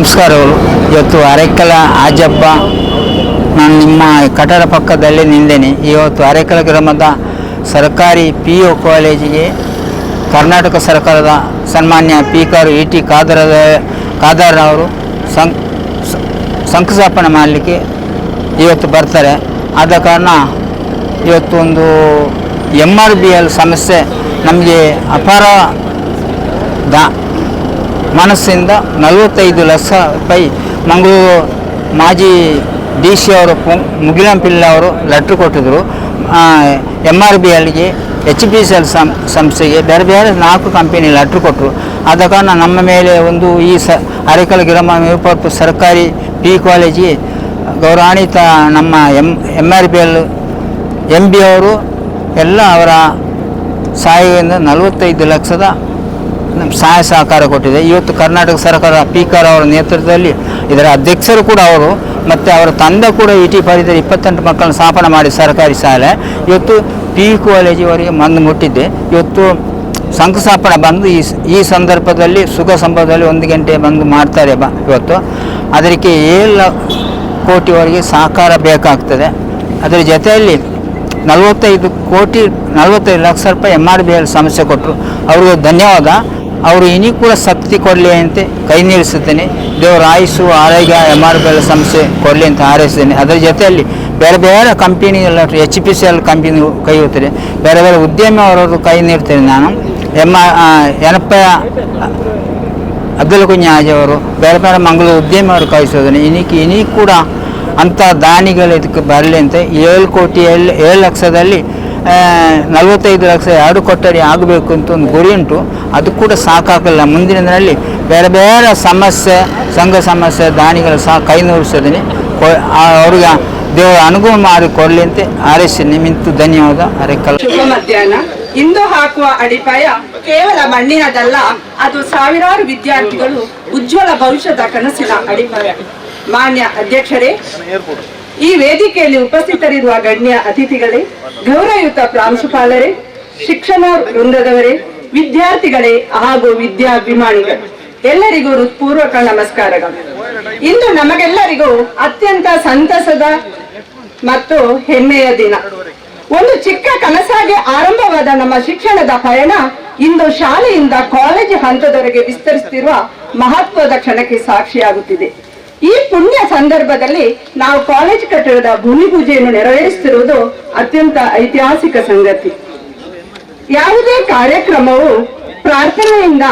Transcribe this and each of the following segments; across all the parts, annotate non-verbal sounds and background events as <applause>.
ನಮಸ್ಕಾರಗಳು ಇವತ್ತು ಅರೆಕಲ ಆಜಪ್ಪ. ನಾನು ನಿಮ್ಮ ಕಟ್ಟಡ ಪಕ್ಕದಲ್ಲೇ ನಿಂದೇನೆ. ಇವತ್ತು ಅರೆಕಲ ಗ್ರಾಮದ ಸರ್ಕಾರಿ ಪಿ ಯು ಕಾಲೇಜಿಗೆ ಕರ್ನಾಟಕ ಸರ್ಕಾರದ ಸನ್ಮಾನ್ಯ ಪೀಕರ್ ಇ ಟಿ ಅವರು ಸಂ ಸ- ಶಂಕುಸ್ಥಾಪನೆ ಮಾಡಲಿಕ್ಕೆ ಇವತ್ತು ಬರ್ತಾರೆ. ಆದ ಕಾರಣ ಇವತ್ತು ಒಂದು ಎಂ ಆರ್ ಬಿ ಎಲ್ ಸಮಸ್ಯೆ ನಮಗೆ ಅಪಾರ ದಾ ಮನಸ್ಸಿಂದ ನಲವತ್ತೈದು ಲಕ್ಷ ರೂಪಾಯಿ ಮಂಗಳೂರು ಮಾಜಿ ಡಿ ಸಿ ಅವರು ಮುಗಿಲಂ ಪಿಲ್ಲ ಅವರು ಲೆಟ್ರ್ ಕೊಟ್ಟಿದ್ದರು ಎಂ ಆರ್ ಬಿ ಎಲ್ಗೆ ಎಚ್ ಪಿ ಸಿ ಎಲ್ ಸಂ ಸಂಸ್ಥೆಗೆ ಬೇರೆ ಬೇರೆ ನಾಲ್ಕು ಕಂಪನಿ ಲೆಟ್ರ್ ಕೊಟ್ಟರು ಆದ ಕಾರಣ ನಮ್ಮ ಮೇಲೆ ಒಂದು ಈ ಸ, ಅರೆಕಲ್ ಗ್ರಾಮ ವಿಪತ್ತು ಸರ್ಕಾರಿ ಪಿ ಕಾಲೇಜಿಗೆ ಗೌರವಾನ್ವಿತ ನಮ್ಮ M M R B L M B ಅವರು ಎಲ್ಲ ಅವರ ಸಹಾಯದಿಂದ ನಲವತ್ತೈದು ಲಕ್ಷದ ನಮ್ಮ ಸಹಾಯ ಸಹಕಾರ ಕೊಟ್ಟಿದೆ. ಇವತ್ತು ಕರ್ನಾಟಕ ಸರ್ಕಾರ ಸ್ಪೀಕರ್ ಅವರ ನೇತೃತ್ವದಲ್ಲಿ ಇದರ ಅಧ್ಯಕ್ಷರು ಕೂಡ ಅವರು, ಮತ್ತು ಅವರ ತಂದೆ ಕೂಡ ಇ ಟಿ ಪರಿಧಿಯಲ್ಲಿ ಇಪ್ಪತ್ತೆಂಟು ಮಕ್ಕಳನ್ನು ಸ್ಥಾಪನೆ ಮಾಡಿ ಸರ್ಕಾರಿ ಶಾಲೆ. ಇವತ್ತು ಪಿ ಯು ಕಾಲೇಜಿವರೆಗೆ ಮಂದು ಮುಟ್ಟಿದ್ದೆ. ಇವತ್ತು ಶಂಕುಸ್ಥಾಪನೆ ಬಂದು ಈ ಈ ಸಂದರ್ಭದಲ್ಲಿ ಸುಖ ಸಂಭವದಲ್ಲಿ ಒಂದು ಗಂಟೆ ಬಂದು ಮಾಡ್ತಾರೆ ಬ, ಇವತ್ತು. ಅದಕ್ಕೆ ಏಳು ಕೋಟಿವರೆಗೆ ಸಹಕಾರ ಬೇಕಾಗ್ತದೆ. ಅದರ ಜೊತೆಯಲ್ಲಿ ನಲವತ್ತೈದು ಕೋಟಿ, ನಲವತ್ತೈದು ಲಕ್ಷ ರೂಪಾಯಿ ಎಂ ಆರ್ ಬಿ ಎಲ್ ಸಮಸ್ಯೆ ಕೊಟ್ಟರು. ಅವ್ರಿಗೆ ಧನ್ಯವಾದ. ಅವರು ಇನ್ನೂ ಕೂಡ ಶಕ್ತಿ ಕೊಡಲಿ ಅಂತ ಕೈ ನೀಡಿಸುತ್ತೇನೆ ದೇವರ ಆಯುಸ್ಸು, ಆರೋಗ್ಯ ಎಂ ಆರ್ ಬಿ ಸಂಸ್ಥೆ ಕೊಡಲಿ ಅಂತ ಹಾರೈಸ್ತೇನೆ ಅದರ ಜೊತೆಯಲ್ಲಿ ಬೇರೆ ಬೇರೆ ಕಂಪನಿ ಎಲ್ಲ H P C L company ಕೈ ಹೋಗ್ತಾರೆ ಬೇರೆ ಬೇರೆ ಉದ್ಯಮಿ ಅವರವರು ಕೈ ನೀಡ್ತೇನೆ ನಾನು. ಎಂ ಆರ್ ಏನಪ್ಪ ಅಬ್ದುಲ್ ಕುಂಜಾಜ್ ಅವರು, ಬೇರೆ ಬೇರೆ ಮಂಗಳೂರು ಉದ್ಯಮಿ ಅವರು ಕಳಿಸೋದನ್ನು ಇನ್ನಕ್ಕೆ ಇನ್ನೂ ಕೂಡ ಅಂಥ ದಾನಿಗಳು ಇದಕ್ಕೆ ಬರಲಿ ಅಂತ ಏಳು ಕೋಟಿ ಏಳು ಏಳು ಲಕ್ಷದಲ್ಲಿ ನಲವತ್ತೈದು ಲಕ್ಷ ಎರಡು ಕೊಠಡಿ ಆಗಬೇಕು ಅಂತ ಒಂದು ಗುರಿ ಉಂಟು. ಅದು ಕೂಡ ಸಾಕಾಗಲ್ಲ ಮುಂದಿನ ದಿನದಲ್ಲಿ ಬೇರೆ ಬೇರೆ ಸಮಸ್ಯೆ, ಸಂಘ ಸಮಸ್ಯೆ, ದಾನಿಗಳು ಸಹ ಕೈ ನೂರಿಸೋದನ್ನು ಅವ್ರಿಗೆ ದೇವರ ಅನುಗುಣ ಮಾಡಿ ಕೊಡಲಿ ಅಂತ ಆರೈಸಿ ನಿಮಿತ್ತು ಧನ್ಯವಾದ. ಅರೆಕಲ್ ಶುಭ ಮಧ್ಯಾಹ್ನ. ಇಂದು ಹಾಕುವ ಅಡಿಪಾಯ ಕೇವಲ ಮಣ್ಣಿನದಲ್ಲ, ಅದು ಸಾವಿರಾರು ವಿದ್ಯಾರ್ಥಿಗಳು ಉಜ್ವಲ ಭವಿಷ್ಯದ ಕನಸಿನ ಅಡಿಪಾಯ. ಮಾನ್ಯ ಅಧ್ಯಕ್ಷರೇ ಈ ವೇದಿಕೆಯಲ್ಲಿ ಉಪಸ್ಥಿತರಿರುವ ಗಣ್ಯ ಅತಿಥಿಗಳೇ, ಗೌರವಯುತ ಪ್ರಾಂಶುಪಾಲರೇ, ಶಿಕ್ಷಣ ವೃಂದದವರೇ, ವಿದ್ಯಾರ್ಥಿಗಳೇ ಹಾಗೂ ವಿದ್ಯಾಭಿಮಾನಿಗಳು, ಎಲ್ಲರಿಗೂ ಹೃತ್ಪೂರ್ವಕ ನಮಸ್ಕಾರಗಳು. ಇಂದು ನಮಗೆಲ್ಲರಿಗೂ ಅತ್ಯಂತ ಸಂತಸದ ಮತ್ತು ಹೆಮ್ಮೆಯ ದಿನ. ಒಂದು ಚಿಕ್ಕ ಕನಸಾಗಿ ಆರಂಭವಾದ ನಮ್ಮ ಶಿಕ್ಷಣದ ಪಯಣ ಇಂದು ಶಾಲೆಯಿಂದ ಕಾಲೇಜು ಹಂತದವರೆಗೆ ವಿಸ್ತರಿಸುತ್ತಿರುವ ಮಹತ್ವದ ಕ್ಷಣಕ್ಕೆ ಸಾಕ್ಷಿಯಾಗುತ್ತಿದೆ. ಈ ಪುಣ್ಯ ಸಂದರ್ಭದಲ್ಲಿ ನಾವು ಕಾಲೇಜು ಕಟ್ಟಡದ ಭೂಮಿ ಪೂಜೆಯನ್ನು ನೆರವೇರಿಸುತ್ತಿರುವುದು ಅತ್ಯಂತ ಐತಿಹಾಸಿಕ ಸಂಗತಿ ಯಾವುದೇ ಕಾರ್ಯಕ್ರಮವು ಪ್ರಾರ್ಥನೆಯಿಂದ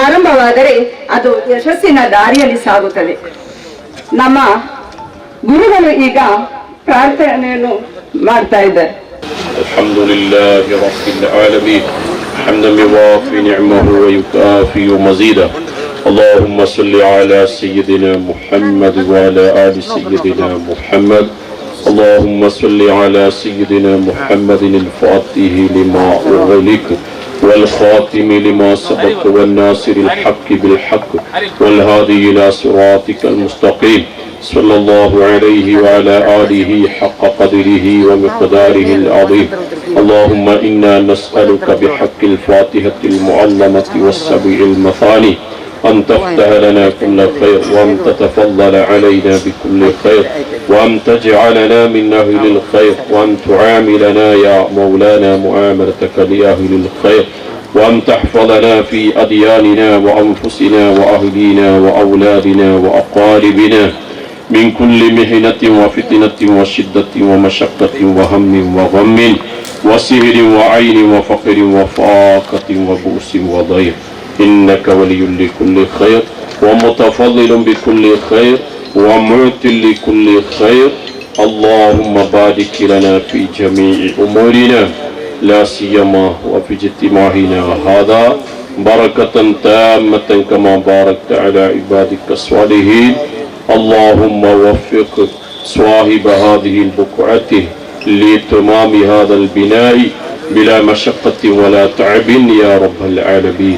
ಆರಂಭವಾದರೆ ಅದು ಯಶಸ್ಸಿನ ದಾರಿಯಲ್ಲಿ ಸಾಗುತ್ತದೆ ನಮ್ಮ ಗುರುಗಳು ಈಗ ಪ್ರಾರ್ಥನೆಯನ್ನು ಮಾಡ್ತಾ ಇದ್ದಾರೆ الحمد لله رب العالمين حمدا يوافي نعمه ويكافي مزيدا اللهم صل على سيدنا محمد وعلى آل سيدنا محمد. اللهم صل على سيدنا محمد الفاتح لما أغلق والخاتم لما سبق والناصر الحق بالحق والهادي إلى صراطك المستقيم. صلى الله عليه وعلى آله حق قدره ومقداره العظيم. اللهم إنا نسألك بحق الفاتحة المعلمة والسبع المثاني. أن تفتح لنا كل خير وأن تتفضل علينا بكل خير وأن تجعلنا من أهل الخير وأن تعاملنا يا مولانا معاملتك لأهل الخير وأن تحفظنا في أدياننا وأنفسنا وأهلينا وأولادنا وأقاربنا من كل مهنة وفتنة وشدة ومشقة وهم وغم وسهر وعين وفقر وفاقة وبؤس وضيق. إنك ولي لكل خير ومتفضل بكل خير ومعت لكل خير. اللهم بارك لنا في جميع أمورنا لا سيما وفي اجتماعنا هذا. بركة تامة كما باركت على عبادك الصالحين. اللهم وفق صاحب هذه البقعة لتمام هذا البناء بلا مشقة ولا تعب يا رب العالمين.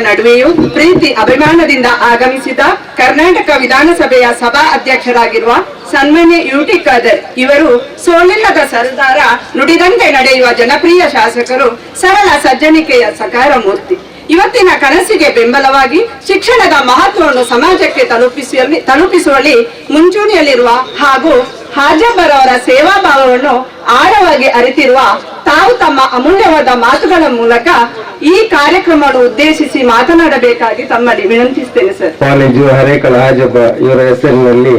ನಡುವೆಯೂ ಪ್ರೀತಿ ಅಭಿಮಾನದಿಂದ ಆಗಮಿಸಿದ ಕರ್ನಾಟಕ ವಿಧಾನಸಭೆಯ ಸಭಾ ಅಧ್ಯಕ್ಷರಾಗಿರುವ ಸನ್ಮಾನ್ಯ ಯುಟಿ ಖಾದರ್ ಇವರು ಸೋಲಿಲ್ಲದ ಸರ್ದಾರ ನುಡಿದಂತೆ ನಡೆಯುವ ಜನಪ್ರಿಯ ಶಾಸಕರು ಸರಳ ಸಜ್ಜನಿಕೆಯ ಸಕಾರ ಮೂರ್ತಿ ಇವತ್ತಿನ ಕನಸಿಗೆ ಬೆಂಬಲವಾಗಿ ಶಿಕ್ಷಣದ ಮಹತ್ವವನ್ನು ಸಮಾಜಕ್ಕೆ ತಲುಪಿಸುವಲ್ಲಿ ತಲುಪಿಸುವಲ್ಲಿ ಮುಂಚೂಣಿಯಲ್ಲಿರುವ ಹಾಗೂ ಹಾಜಬ್ಬರವರ ಸೇವಾ ಭಾವವನ್ನು ಆಳವಾಗಿ ಅರಿತಿರುವ ತಾವು ತಮ್ಮ ಅಮೂಲ್ಯವಾದ ಮಾತುಗಳ ಮೂಲಕ ಈ ಕಾರ್ಯಕ್ರಮವನ್ನು ಉದ್ದೇಶಿಸಿ ಮಾತನಾಡಬೇಕಾಗಿ ತಮ್ಮಲ್ಲಿ ವಿನಂತಿಸ್ತೇನೆ ಸರ್ ಕಾಲೇಜು ಹರೇಕಲ್ ಹಾಜಬ್ಬ ಇವರ ಹೆಸರಿನಲ್ಲಿ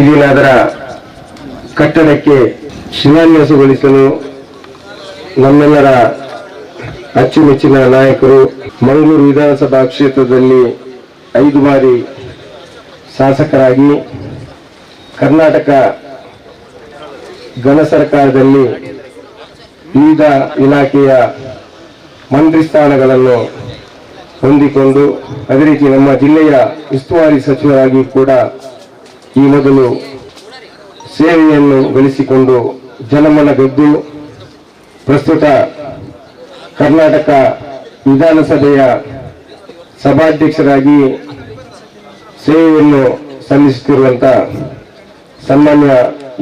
ದಿನ ಅದರ ಕಟ್ಟಡಕ್ಕೆ ಶಿಲಾನ್ಯಾಸಗೊಳಿಸಲು ನಮ್ಮೆಲ್ಲರ ಅಚ್ಚುಮೆಚ್ಚಿನ ನಾಯಕರು ಮಂಗಳೂರು ವಿಧಾನಸಭಾ ಕ್ಷೇತ್ರದಲ್ಲಿ ಐದು ಬಾರಿ ಶಾಸಕರಾಗಿ ಕರ್ನಾಟಕ ಘನ ಸರ್ಕಾರದಲ್ಲಿ ವಿವಿಧ ಇಲಾಖೆಯ ಮಂತ್ರಿ ಸ್ಥಾನಗಳನ್ನು ಹೊಂದಿಕೊಂಡು, ಅದೇ ರೀತಿ ನಮ್ಮ ಜಿಲ್ಲೆಯ ಉಸ್ತುವಾರಿ ಸಚಿವರಾಗಿ ಕೂಡ ಈ ಮೊದಲು ಸೇವೆಯನ್ನು ಗಳಿಸಿಕೊಂಡು ಜನಮನ ಗೆದ್ದು ಪ್ರಸ್ತುತ ಕರ್ನಾಟಕ ವಿಧಾನಸಭೆಯ ಸಭಾಧ್ಯಕ್ಷರಾಗಿ ಸೇವೆಯನ್ನು ಸಲ್ಲಿಸುತ್ತಿರುವಂತ ಸನ್ಮಾನ್ಯ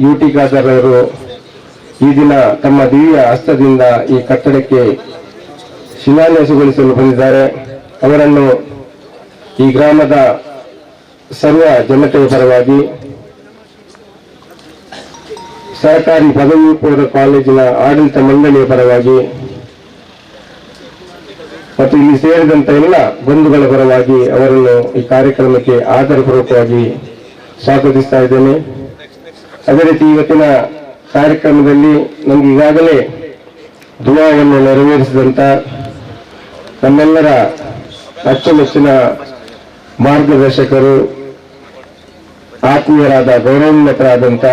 ಯು ಟಿ ಖಾದರ್ ಅವರು ಈ ದಿನ ತಮ್ಮ ದಿವ್ಯ ಹಸ್ತದಿಂದ ಈ ಕಟ್ಟಡಕ್ಕೆ ಶಿಲಾನ್ಯಾಸಗೊಳಿಸಲು ಬಂದಿದ್ದಾರೆ. ಅವರನ್ನು ಈ ಗ್ರಾಮದ ಸರ್ವ ಜನತೆಯ ಪರವಾಗಿ ಸರ್ಕಾರಿ ಪದವಿ ಪೂರ್ವ ಕಾಲೇಜಿನ ಆಡಳಿತ ಮಂಡಳಿಯ ಪರವಾಗಿ ಮತ್ತು ಇಲ್ಲಿ ಸೇರಿದಂತ ಎಲ್ಲ ಬಂಧುಗಳ ಪರವಾಗಿ ಅವರನ್ನು ಈ ಕಾರ್ಯಕ್ರಮಕ್ಕೆ ಆಧಾರಪೂರ್ವಕವಾಗಿ ಸ್ವಾಗತಿಸ್ತಾ ಇದ್ದೇನೆ. ಅದೇ ರೀತಿ ಇವತ್ತಿನ ಕಾರ್ಯಕ್ರಮದಲ್ಲಿ ನಮ್ಗೆ ಈಗಾಗಲೇ ದುವಾವನ್ನು ನೆರವೇರಿಸಿದಂಥ ನಮ್ಮೆಲ್ಲರ ಅಚ್ಚುಮೆಚ್ಚಿನ ಮಾರ್ಗದರ್ಶಕರು, ಆತ್ಮೀಯರಾದ ಗೌರವಾನ್ವಿತರಾದಂತ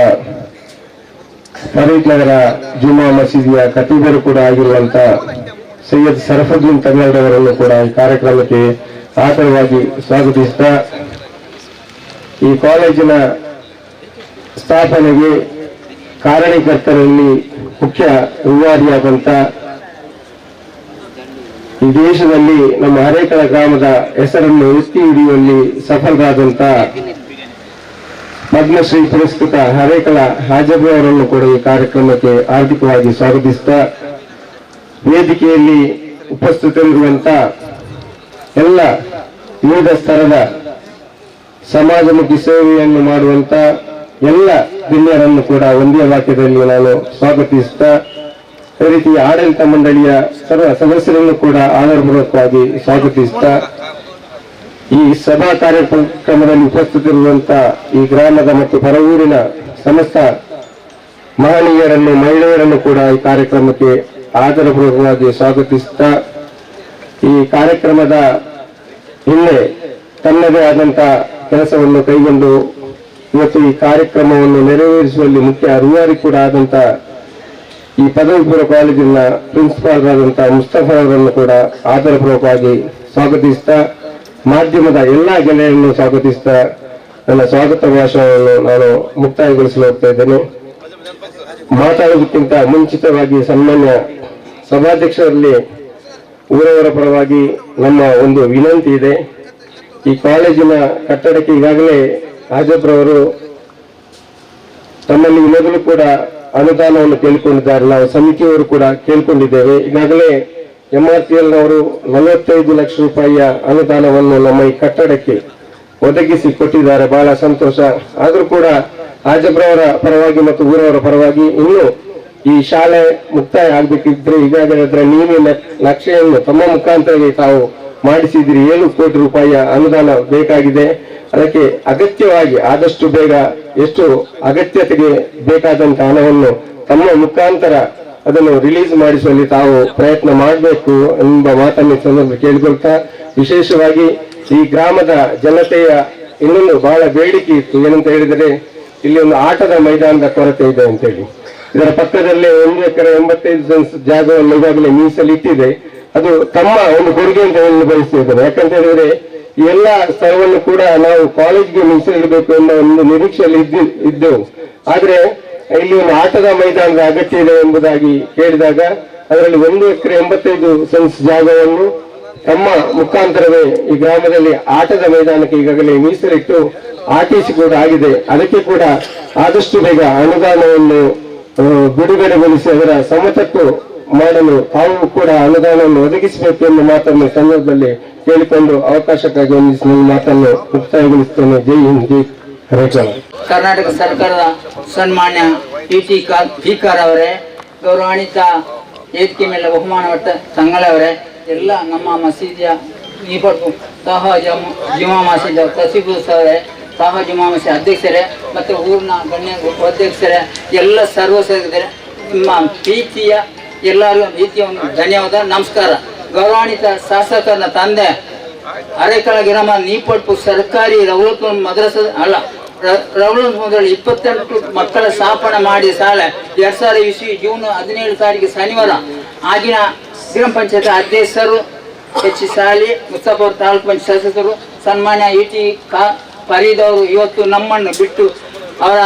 ಫರೀದ್ ನಗರ ಜುಮಾ ಮಸೀದಿಯ ಖತೀಬರು ಕೂಡ ಆಗಿರುವಂತ ಸೈಯದ್ ಸರಫುದ್ದೀನ್ ತಂಗಡವರನ್ನು ಕೂಡ ಈ ಕಾರ್ಯಕ್ರಮಕ್ಕೆ ಆತರವಾಗಿ ಸ್ವಾಗತಿಸ್ತಾ ಈ ಕಾಲೇಜಿನ ಸ್ಥಾಪನೆಗೆ ಕಾರಣಕರ್ತರಲ್ಲಿ ಮುಖ್ಯ ರೂವಾರಿಯಾದಂಥ ಈ ದೇಶದಲ್ಲಿ ನಮ್ಮ ಹರೇಕಳ ಗ್ರಾಮದ ಹೆಸರನ್ನು ಎತ್ತಿ ಹಿಡಿಯುವಲ್ಲಿ ಸಫಲರಾದಂತ ಪದ್ಮಶ್ರೀ ಪುರಸ್ಕೃತ ಹರೇಕಳ ಹಾಜಬ್ಬ ಅವರನ್ನು ಕೂಡ ಈ ಕಾರ್ಯಕ್ರಮಕ್ಕೆ ಆರ್ಥಿಕವಾಗಿ ಸ್ವಾಗತಿಸ್ತಾ ವೇದಿಕೆಯಲ್ಲಿ ಉಪಸ್ಥಿತರಿರುವಂತ ಎಲ್ಲ ವಿವಿಧ ಸ್ತರದ ಸಮಾಜಮುಖಿ ಸೇವೆಯನ್ನು ಮಾಡುವಂತ ಎಲ್ಲ ಜಿಲ್ಲೆಯರನ್ನು ಕೂಡ ಒಂದೇ ವಾಕ್ಯದಲ್ಲಿ ನಾನು ಸ್ವಾಗತಿಸುತ್ತಾ ಅದೇ ರೀತಿ ಆಡಳಿತ ಮಂಡಳಿಯ ಸರ್ವ ಸದಸ್ಯರನ್ನು ಕೂಡ ಆಧಾರಪೂರ್ವಕವಾಗಿ ಸ್ವಾಗತಿಸುತ್ತಾ ಈ ಸಭಾ ಕಾರ್ಯಕ್ರಮದಲ್ಲಿ ಉಪಸ್ಥಿತರಿರುವಂತ ಈ ಗ್ರಾಮದ ಮತ್ತು ಪರವೂರಿನ ಸಮಸ್ತ ಮಹನೀಯರನ್ನು, ಮಹಿಳೆಯರನ್ನು ಕೂಡ ಈ ಕಾರ್ಯಕ್ರಮಕ್ಕೆ ಆಧಾರಪೂರ್ವಕವಾಗಿ ಸ್ವಾಗತಿಸುತ್ತಾ ಈ ಕಾರ್ಯಕ್ರಮದ ಹಿಂದೆ ತನ್ನದೇ ಆದಂತ ಕೆಲಸವನ್ನು ಕೈಗೊಂಡು ಇವತ್ತು ಈ ಕಾರ್ಯಕ್ರಮವನ್ನು ನೆರವೇರಿಸುವಲ್ಲಿ ಮುಖ್ಯ ರೂವಾರಿ ಕೂಡ ಆದಂತ ಈ ಪದವಿ ಪೂರ್ವ ಕಾಲೇಜಿನ ಪ್ರಿನ್ಸಿಪಾಲ್ ಆದಂತ ಮುಸ್ತಫಾ ಅವರನ್ನು ಕೂಡ ಆಧಾರಪೂರ್ವಕವಾಗಿ ಸ್ವಾಗತಿಸ್ತಾ, ಮಾಧ್ಯಮದ ಎಲ್ಲಾ ಗೆಳೆಯರನ್ನು ಸ್ವಾಗತಿಸ್ತಾ, ನನ್ನ ಸ್ವಾಗತ ಭಾಷಣವನ್ನು ನಾನು ಮುಕ್ತಾಯಗೊಳಿಸಲು ಹೋಗ್ತಾ ಇದ್ದೇನೆ. ಮಾತಾಡುವುದಕ್ಕಿಂತ ಮುಂಚಿತವಾಗಿ ಸನ್ಮಾನ್ಯ ಸಭಾಧ್ಯಕ್ಷರಲ್ಲಿ ಊರವರ ಪರವಾಗಿ ನಮ್ಮ ಒಂದು ವಿನಂತಿ ಇದೆ. ಈ ಕಾಲೇಜಿನ ಕಟ್ಟಡಕ್ಕೆ ಈಗಾಗಲೇ ಹಾಜಬ್ರವರು ತಮ್ಮಲ್ಲಿ ಈಗಾಗಲೂ ಕೂಡ ಅನುದಾನವನ್ನು ಕೇಳಿಕೊಂಡಿದ್ದಾರೆ. ನಾವು ಸಮಿತಿಯವರು ಕೂಡ ಕೇಳಿಕೊಂಡಿದ್ದೇವೆ. ಈಗಾಗಲೇ ಎಂ ಆರ್ ಪಿ ಎಲ್ ಅವರು ನಲವತ್ತೈದು ಲಕ್ಷ ರೂಪಾಯಿಯ ಅನುದಾನವನ್ನು ನಮ್ಮ ಈ ಕಟ್ಟಡಕ್ಕೆ ಒದಗಿಸಿ ಕೊಟ್ಟಿದ್ದಾರೆ. ಬಹಳ ಸಂತೋಷ. ಆದರೂ ಕೂಡ ಹಾಜಬ್ರವರ ಪರವಾಗಿ ಮತ್ತು ಊರವರ ಪರವಾಗಿ ಇನ್ನೂ ಈ ಶಾಲೆ ಮುಕ್ತಾಯ ಆಗಬೇಕಿದ್ರೆ ಈಗಾಗಲೇ ಅದರ ನೀರಿನ ನಕ್ಷೆಯನ್ನು ತಮ್ಮ ಮುಖಾಂತರ ತಾವು ಮಾಡಿಸಿದಿರಿ. ಏಳು ಕೋಟಿ ರೂಪಾಯಿಯ ಅನುದಾನ ಬೇಕಾಗಿದೆ. ಅದಕ್ಕೆ ಅಗತ್ಯವಾಗಿ ಆದಷ್ಟು ಬೇಗ ಎಷ್ಟು ಅಗತ್ಯತೆಗೆ ಬೇಕಾದಂತ ಹಣವನ್ನು ತಮ್ಮ ಮುಖಾಂತರ ಅದನ್ನು ರಿಲೀಸ್ ಮಾಡಿಸುವಲ್ಲಿ ತಾವು ಪ್ರಯತ್ನ ಮಾಡಬೇಕು ಎಂಬ ಮಾತನ್ನು ಸಂದರ್ಭ ಕೇಳಿಕೊಳ್ತಾ, ವಿಶೇಷವಾಗಿ ಈ ಗ್ರಾಮದ ಜನತೆಯ ಇನ್ನೊಂದು ಬಹಳ ಬೇಡಿಕೆ ಇತ್ತು. ಏನಂತ ಹೇಳಿದರೆ, ಇಲ್ಲಿ ಒಂದು ಆಟದ ಮೈದಾನದ ಕೊರತೆ ಇದೆ ಅಂತೇಳಿ. ಇದರ ಪಕ್ಕದಲ್ಲೇ ಒಂದು ಎಕರೆ ಎಂಬತ್ತೈದು ಜಾಗವನ್ನು ಈಗಾಗಲೇ ಮೀಸಲಿಟ್ಟಿದೆ. ಅದು ತಮ್ಮ ಒಂದು ಕೊಡುಗೆ ಅಂತ ಹೇಳಲು ಬಯಸ್ತಿದ್ದಾರೆ ಯಾಕಂತ ಹೇಳಿದ್ರೆ ಎಲ್ಲ ಸ್ಥಳವನ್ನು ಕೂಡ ನಾವು ಕಾಲೇಜ್ಗೆ ಮೀಸಲಿಡಬೇಕು ಎಂಬ ಒಂದು ನಿರೀಕ್ಷೆಯಲ್ಲಿ ಇದ್ದಿ, ಇದ್ದೆವು. ಆದ್ರೆ ಇಲ್ಲಿ ಒಂದು ಆಟದ ಮೈದಾನದ ಅಗತ್ಯ ಇದೆ ಎಂಬುದಾಗಿ ಕೇಳಿದಾಗ ಅದರಲ್ಲಿ ಒಂದು ಎಕರೆ ಎಂಬತ್ತೈದು ಸೆನ್ಸ್ ಜಾಗವನ್ನು ತಮ್ಮ ಮುಖಾಂತರವೇ ಈ ಗ್ರಾಮದಲ್ಲಿ ಆಟದ ಮೈದಾನಕ್ಕೆ ಈಗಾಗಲೇ ಮೀಸಲಿಟ್ಟು ಆಟಿಸಿ ಕೂಡ ಆಗಿದೆ. ಅದಕ್ಕೆ ಕೂಡ ಆದಷ್ಟು ಬೇಗ ಅನುದಾನವನ್ನು ಬಿಡುಗಡೆಗೊಳಿಸಿ ಅದರ ಸಮತಟ್ಟು ಮಾಡಲು ತಾವು ಕೂಡ ಅನುದಾನವನ್ನು ಒದಗಿಸಬೇಕು ಎಂಬ ಮಾತನ್ನು ಸಂದರ್ಭದಲ್ಲಿ ಕೇಳಿಕೊಂಡು ಅವಕಾಶಕ್ಕಾಗಿ ಒಂದು ಮಾತನ್ನು ಮುಕ್ತಾಯಗೊಳಿಸುತ್ತೇನೆ ಜೈ ಹಿಂದ್, ಜೈ ಕರ್ನಾಟಕ ಸರ್ಕಾರದ ಸನ್ಮಾನ್ಯ ಪಿ ಟಿ ಅವರೇ ಗೌರವಾಣಿತ ವೇದಿಕೆ ಮೇಲೆ ಬಹುಮಾನ ಪಟ್ಟ ಸಂಗಳವರೇ ಎಲ್ಲ ನಮ್ಮ ಮಸೀದಿಯ ನೀಪಟ್ಟು ಸಹ ಜಮ ಮಸೀದ ತಸೀಬುಸ್ ಅವರೇ ಸಹ ಜುಮಾ ಮಸೀದಿ ಅಧ್ಯಕ್ಷರೇ, ಮತ್ತು ಊರಿನ ಗಣ್ಯ ಅಧ್ಯಕ್ಷರೇ, ಎಲ್ಲ ಸರ್ವ ನಿಮ್ಮ ಪ್ರೀತಿಯ ಎಲ್ಲರಿಗೂ ರೀತಿಯ ಒಂದು ಧನ್ಯವಾದ, ನಮಸ್ಕಾರ. ಗೌರವಾನ್ವಿತ ಶಾಸಕರ ತಂದೆ, ಅರೆಕಳ ಗ್ರಾಮ ನೀಪಟ್ಟು ಸರ್ಕಾರಿ ರೌಲತ್ ಮದ್ರಸ ಅಲ್ಲ ರೌಲತ್ ಮೊದಲು ಇಪ್ಪತ್ತೆಂಟು ಮಕ್ಕಳ ಸ್ಥಾಪನೆ ಮಾಡಿ ಸಾಲ ಎರಡ್ ಸಾವಿರದ ಇಸ್ವಿ ಜೂನ್ ಹದಿನೇಳು ತಾರೀಕು ಶನಿವಾರ ಆಗಿನ ಗ್ರಾಮ ಪಂಚಾಯತ್ ಅಧ್ಯಕ್ಷರು, ಎಚ್. ಸಾಲಿ ಮುಸ್ತಾಪುರ ತಾಲೂಕು ಪಂಚಾಯತ್ ಸದಸ್ಯರು ಸನ್ಮಾನ್ಯ ಇ. ಟಿ. ಕಾ. ಪರಿದವರು ಇವತ್ತು ನಮ್ಮನ್ನು ಬಿಟ್ಟು ಅವರ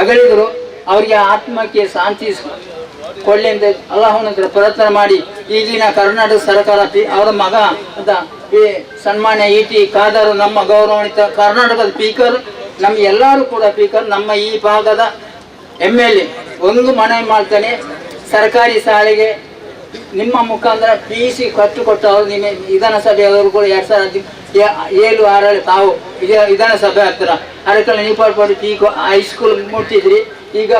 ಅಗಲಿದರು ಅವರಿಗೆ ಆತ್ಮಕ್ಕೆ ಶಾಂತಿ ಕೊಳ್ಳಿ ಅಂತ ಅಲ್ಲಾಹನ ಪ್ರಾರ್ಥನೆ ಮಾಡಿ ಈಗಿನ ಕರ್ನಾಟಕ ಸರ್ಕಾರ ಪಿ- ಅವರ ಮಗ ಅಂತ ಈ ಸನ್ಮಾನ್ಯ ಇ ಟಿ ಖಾದರ್, ನಮ್ಮ ಗೌರವಾನ್ವಿತ ಕರ್ನಾಟಕದ ಸ್ಪೀಕರ್, ನಮ್ಮ ಎಲ್ಲರೂ ಕೂಡ ಸ್ಪೀಕರ್, ನಮ್ಮ ಈ ಭಾಗದ ಎಂ ಎಲ್ ಎ ಒಂದು ಮನವಿ ಮಾಡ್ತಾನೆ, ಸರ್ಕಾರಿ ಶಾಲೆಗೆ ನಿಮ್ಮ ಮುಖಾಂತರ ಪಿ ಸಿ ಖರ್ಚು ಕೊಟ್ಟವರು ನಿಮ್ಮ ವಿಧಾನಸಭೆಯವರು ಕೂಡ ಎರಡು ಸಾವಿರದ ಹದಿ- ಏಳು ಆರಲ್ಲಿ ತಾವು ವಿಧ- ವಿಧಾನಸಭೆ ಹತ್ತಿರ ಅರಕಲ್ ಪಡ್ಕೊಂಡು ಪಿ ಹೈಸ್ಕೂಲ್ ಮುಟ್ಟಿದ್ರಿ ಈಗ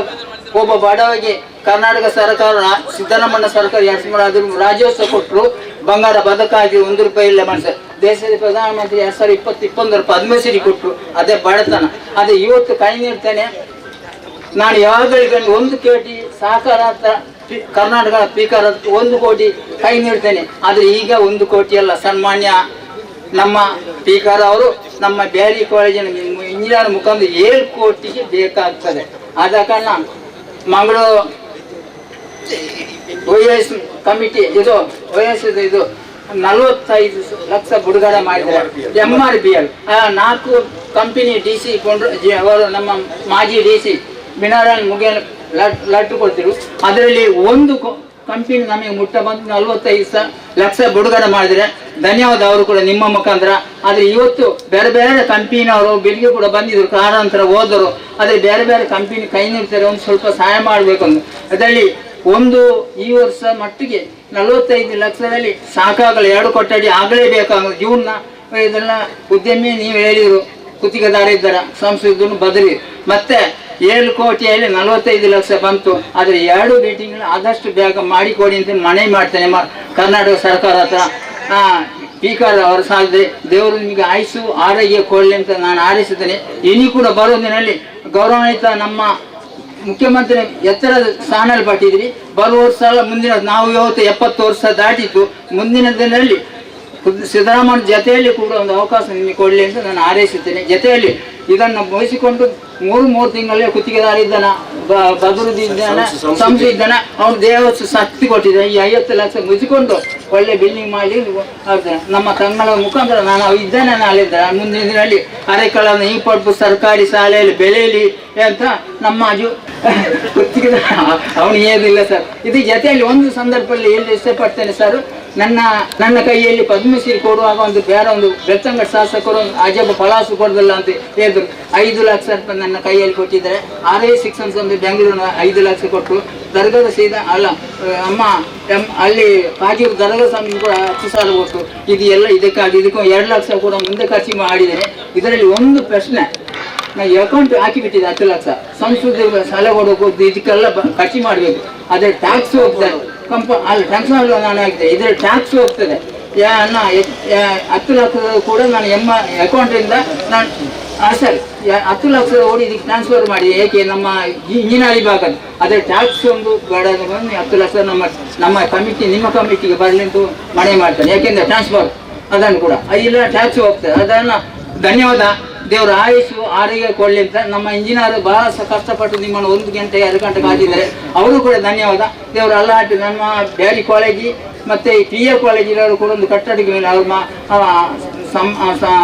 ಒಬ್ಬ ಬಡವಗೆ ಕರ್ನಾಟಕ ಸರ್ಕಾರ ಸಿದ್ದರಾಮಣ್ಣ ಸರ್ಕಾರ ಎರಡು ಸಾವಿರದ ರಾಜ್ಯೋತ್ಸವ ಕೊಟ್ಟರು ಬಂಗಾರ ಬದಕ ಆಗಿ ಒಂದು ರೂಪಾಯಿ ಇಲ್ಲ ಮನುಷ್ಯ ದೇಶದ ಪ್ರಧಾನಮಂತ್ರಿ ಎರಡು ಸಾವಿರದ ಇಪ್ಪತ್ತು ರೂಪಾಯಿ ಪದ್ಮಶ್ರೀ ಕೊಟ್ಟರು ಅದೇ ಬಡತನ. ಅದೇ ಇವತ್ತು ಕೈ ನೀಡ್ತೇನೆ, ನಾನು ಯಾವಾಗಲೂ ಒಂದು ಕೋಟಿ ಸಹಕಾರ ಕರ್ನಾಟಕ ಸ್ಪೀಕರ್ ಒಂದು ಕೋಟಿ ಕೈ ನೀಡ್ತೇನೆ, ಆದರೆ ಈಗ ಒಂದು ಕೋಟಿ ಅಲ್ಲ, ಸನ್ಮಾನ್ಯ ನಮ್ಮ ಸ್ಪೀಕರ್ ಅವರು ನಮ್ಮ ಬ್ಯಾರಿ ಕಾಲೇಜಿನ ಇಂಜಿನಿಯರ್ ಮುಖಾಂತರ ಏಳು ಕೋಟಿಗೆ ಬೇಕಾಗ್ತದೆ. ಆದ ಕಾರಣ ಮಂಗಳೂರು ಒ ಎಸ್ ಕಮಿಟಿ ಇದು ಒ ಎಸ್ ಇದು ನಲವತ್ತೈದು ಲಕ್ಷ ಬಿಡುಗಡೆ ಮಾಡಿದ್ದಾರೆ. ಎಂ ಆರ್ ಬಿ ಎಲ್ ನಾಲ್ಕು ಕಂಪನಿ ಡಿ ಸಿ ಕೊಂಡ್ರು ಅವರು ನಮ್ಮ ಮಾಜಿ ಡಿ ಸಿ ಬಿನಾರಾಯಣ್ ಮುಗೇನ್ ಲಟ್ ಲಟ್ಟು ಕೊಡ್ತಿರು ಅದರಲ್ಲಿ ಒಂದು ಕಂಪನಿ ನಮಗೆ ಮುಟ್ಟ ಬಂದು ನಲ್ವತ್ತೈದು ಸ ಲಕ್ಷ ಬಿಡುಗಡೆ ಮಾಡಿದ್ರೆ ಧನ್ಯವಾದ ಅವರು ಕೂಡ ನಿಮ್ಮ ಮುಖಾಂತರ. ಆದರೆ ಇವತ್ತು ಬೇರೆ ಬೇರೆ ಕಂಪನಿಯವರು ಬಿಲ್ಗೆ ಕೂಡ ಬಂದಿದ್ರು, ಕಾರಣಾಂತರ ಹೋದರು. ಆದರೆ ಬೇರೆ ಬೇರೆ ಕಂಪನಿ ಕೈ ನೀಡ್ತಾರೆ, ಒಂದು ಸ್ವಲ್ಪ ಸಹಾಯ ಮಾಡಬೇಕು ಅಂತ ಅದರಲ್ಲಿ ಒಂದು ಈ ವರ್ಷ ಮಟ್ಟಿಗೆ ನಲವತ್ತೈದು ಲಕ್ಷದಲ್ಲಿ ಸಾಕಾಗಲ್ಲ ಎರಡು ಕೊಠಡಿ ಆಗಲೇಬೇಕು ಜೀವನ ಇದೆಲ್ಲ ಉದ್ಯಮಿ ನೀವು ಹೇಳಿದ್ರು, ಕುತ್ತಿಗೆದಾರ ಇದ್ದಾರೆ ಸಂಸ್ಕೃತಿ ಬದಲಿ ಮತ್ತೆ ಏಳು ಕೋಟಿಯಲ್ಲಿ ನಲವತ್ತೈದು ಲಕ್ಷ ಬಂತು. ಆದರೆ ಎರಡು ಮೀಟಿಂಗ್ ಆದಷ್ಟು ಬೇಗ ಮಾಡಿಕೊಡಿ ಅಂತ ಮನೆ ಮಾಡ್ತೇನೆ ಕರ್ನಾಟಕ ಸರ್ಕಾರ ಹತ್ರ. ಸ್ಪೀಕರ್ ಅವರು ಸಾಲದೆ ದೇವರು ನಿಮಗೆ ಆಯಸ್ಸು, ಆರೋಗ್ಯ ಕೊಡಲಿ ಅಂತ ನಾನು ಆರಿಸಿದ್ದೇನೆ ಇನ್ನೂ ಕೂಡ ಬರೋ ದಿನದಲ್ಲಿ ಗೌರವಾನ್ವಿತ ನಮ್ಮ ಮುಖ್ಯಮಂತ್ರಿ ಎತ್ತರದ ಸ್ಥಾನಲ್ಲಿ ಪಟ್ಟಿದ್ರಿ ಬರುವ ವರ್ಷ ಮುಂದಿನ ನಾವು ಇವತ್ತು ಎಪ್ಪತ್ತು ವರ್ಷ ದಾಟಿತ್ತು ಮುಂದಿನ ದಿನದಲ್ಲಿ ಸಿದ್ದರಾಮಯ್ಯ ಜೊತೆಯಲ್ಲಿ ಕೂಡ ಒಂದು ಅವಕಾಶ ನಿಮಗೆ ಕೊಡಲಿ ಅಂತ ನಾನು ಆರೈಸುತ್ತೇನೆ ಜೊತೆಯಲ್ಲಿ ಇದನ್ನು ವಹಿಸಿಕೊಂಡು ಮೂರು ಮೂರು ತಿಂಗಳಲ್ಲಿ ಕುತ್ತಿಗೆದಾರ ಇದ್ದಾನ ಬ- ಸಂಸ್ಥೆ ಇದ್ದಾನ ಇದ್ದಾನ ಅವ್ನು ದೇವಸ್ಥ ಶಕ್ತಿ ಕೊಟ್ಟಿದ್ದಾನೆ. ಈ ಐವತ್ತು ಲಕ್ಷ ಮುಗಿಸಿಕೊಂಡು ಒಳ್ಳೆ ಬಿಲ್ಡಿಂಗ್ ಮಾಡಿ ಆಗ್ತಾನೆ ನಮ್ಮ ತಂಗಳ ಮುಖಾಂತರ ನಾನು ಅವ್ ಇದ್ದಾನೆ ಇದ್ದ ಮುಂದಿನ ದಿನದಲ್ಲಿ ಅರೆಕಳನ್ನು ಈ ಪಡ್ಬು ಸರ್ಕಾರಿ ಶಾಲೆಯಲ್ಲಿ ಬೆಳೆಯಲಿ ಅಂತ ನಮ್ಮ ಅಜು ಗುತ್ತಿಗೆ <laughs> ಅವನು ಏನಿಲ್ಲ ಸರ್. ಇದು ಜೊತೆಯಲ್ಲಿ ಒಂದು ಸಂದರ್ಭದಲ್ಲಿ ಎಲ್ಲಿ ಇಷ್ಟಪಡ್ತೇನೆ ಸರ್. ನನ್ನ ನನ್ನ ಕೈಯಲ್ಲಿ ಪದ್ಮಶ್ರೀ ಕೊಡುವಾಗ ಒಂದು ಬೇರೆ ಒಂದು ಬೆಳ್ತಂಗಡ ಶಾಸಕರು ಅಜಬ್ ಫಲಾಸು ಕೊಡೋದಿಲ್ಲ ಅಂತ ಹೇಳಿದ್ರು. ಐದು ಲಕ್ಷ ರೂಪಾಯಿ ನನ್ನ ಕೈಯಲ್ಲಿ ಕೊಟ್ಟಿದ್ದಾರೆ. ಆರ್ ಐ ಶಿಕ್ಷಣ ಸಂಸ್ಥೆ ಬೆಂಗಳೂರಿನ ಐದು ಲಕ್ಷ ಕೊಟ್ಟು ದರ್ಗದ ಸೀದಾ ಅಲ್ಲ ಅಮ್ಮ, ಎಂ, ಅಲ್ಲಿ ಕಾಜೂರು ದರ್ಗದ ಸ್ವಾಮಿ ಕೂಡ ಹತ್ತು ಸಾಲ ಕೊಟ್ಟು ಇದು ಎಲ್ಲ ಇದಕ್ಕಾಗಿ ಇದಕ್ಕೂ ಎರಡು ಲಕ್ಷ ಕೂಡ ಮುಂದೆ ಖರ್ಚು ಮಾಡಿದ್ದೇನೆ ಇದರಲ್ಲಿ ಒಂದು ಪ್ರಶ್ನೆ, ನಾ ಅಕೌಂಟ್ ಹಾಕಿಬಿಟ್ಟಿದೆ ಹತ್ತು ಲಕ್ಷ. ಸಂಸ್ಕೃತಿ ಸಾಲ ಕೊಡಬೇಕು ಇದಕ್ಕೆಲ್ಲ ಖರ್ಚು ಮಾಡಬೇಕು. ಅದೇ ಟ್ಯಾಕ್ಸ್ ಹೋಗ್ತದೆ ಕಂಪ, ಅಲ್ಲಿ ಟ್ಯಾಕ್ಸ್ ನಾನು ಹಾಕಿದೆ ಇದರಲ್ಲಿ ಟ್ಯಾಕ್ಸ್ ಹೋಗ್ತದೆ. ಯಾ ಅನ್ನ ಹತ್ತು ಲಕ್ಷ ಕೂಡ ನಾನು ಎಮ್ಮ ಅಕೌಂಟಿಂದ ನಾನು ಸರ್ ಹತ್ತು ಲಕ್ಷ ಓಡಿ ಇದಕ್ಕೆ ಟ್ರಾನ್ಸ್ಫರ್ ಮಾಡಿ, ಏಕೆ ನಮ್ಮ ಇಂಜಿನಿಯರಿಂಗ್ ವಿಭಾಗ ಅದೇ ಟ್ಯಾಕ್ಸ್ ಒಂದು ಬೇಡ ಬಂದು ಹತ್ತು ಲಕ್ಷ ನಮ್ಮ ನಮ್ಮ ಕಮಿಟಿ ನಿಮ್ಮ ಕಮಿಟಿಗೆ ಬರಲಿ ಅಂತ ಮಾಡ್ತಾರೆ. ಮಾಡ್ತಾನೆ ಯಾಕೆಂದ್ರೆ ಟ್ರಾನ್ಸ್ಫರ್ ಅದನ್ನು ಕೂಡ. ಇಲ್ಲ ಟ್ಯಾಕ್ಸ್ ಹೋಗ್ತದೆ. ಅದನ್ನು ಧನ್ಯವಾದ. ದೇವರ ಆಯುಷು ಆರೋಗ್ಯ ಕೊಡಲಿ ಅಂತ ನಮ್ಮ ಇಂಜಿನಿಯರ್ ಬಹಳ ಕಷ್ಟಪಟ್ಟು ನಿಮ್ಮನ್ನು ಒಂದು ಗಂಟೆ ಎರಡು ಗಂಟೆ ಕಾದಿದ್ದಾರೆ ಅವರು ಕೂಡ ಧನ್ಯವಾದ. ದೇವರು ಅಲ್ಲ ಹಾಕಿ ನಮ್ಮ ಡ್ಯಾಲಿ ಕಾಲೇಜಿ ಮತ್ತೆ ಪಿ ಎ ಕಾಲೇಜಿನವರು ಕೂಡ ಒಂದು ಕಟ್ಟಡಕ್ಕೆ ಮೇಲೆ ಅವ್ರ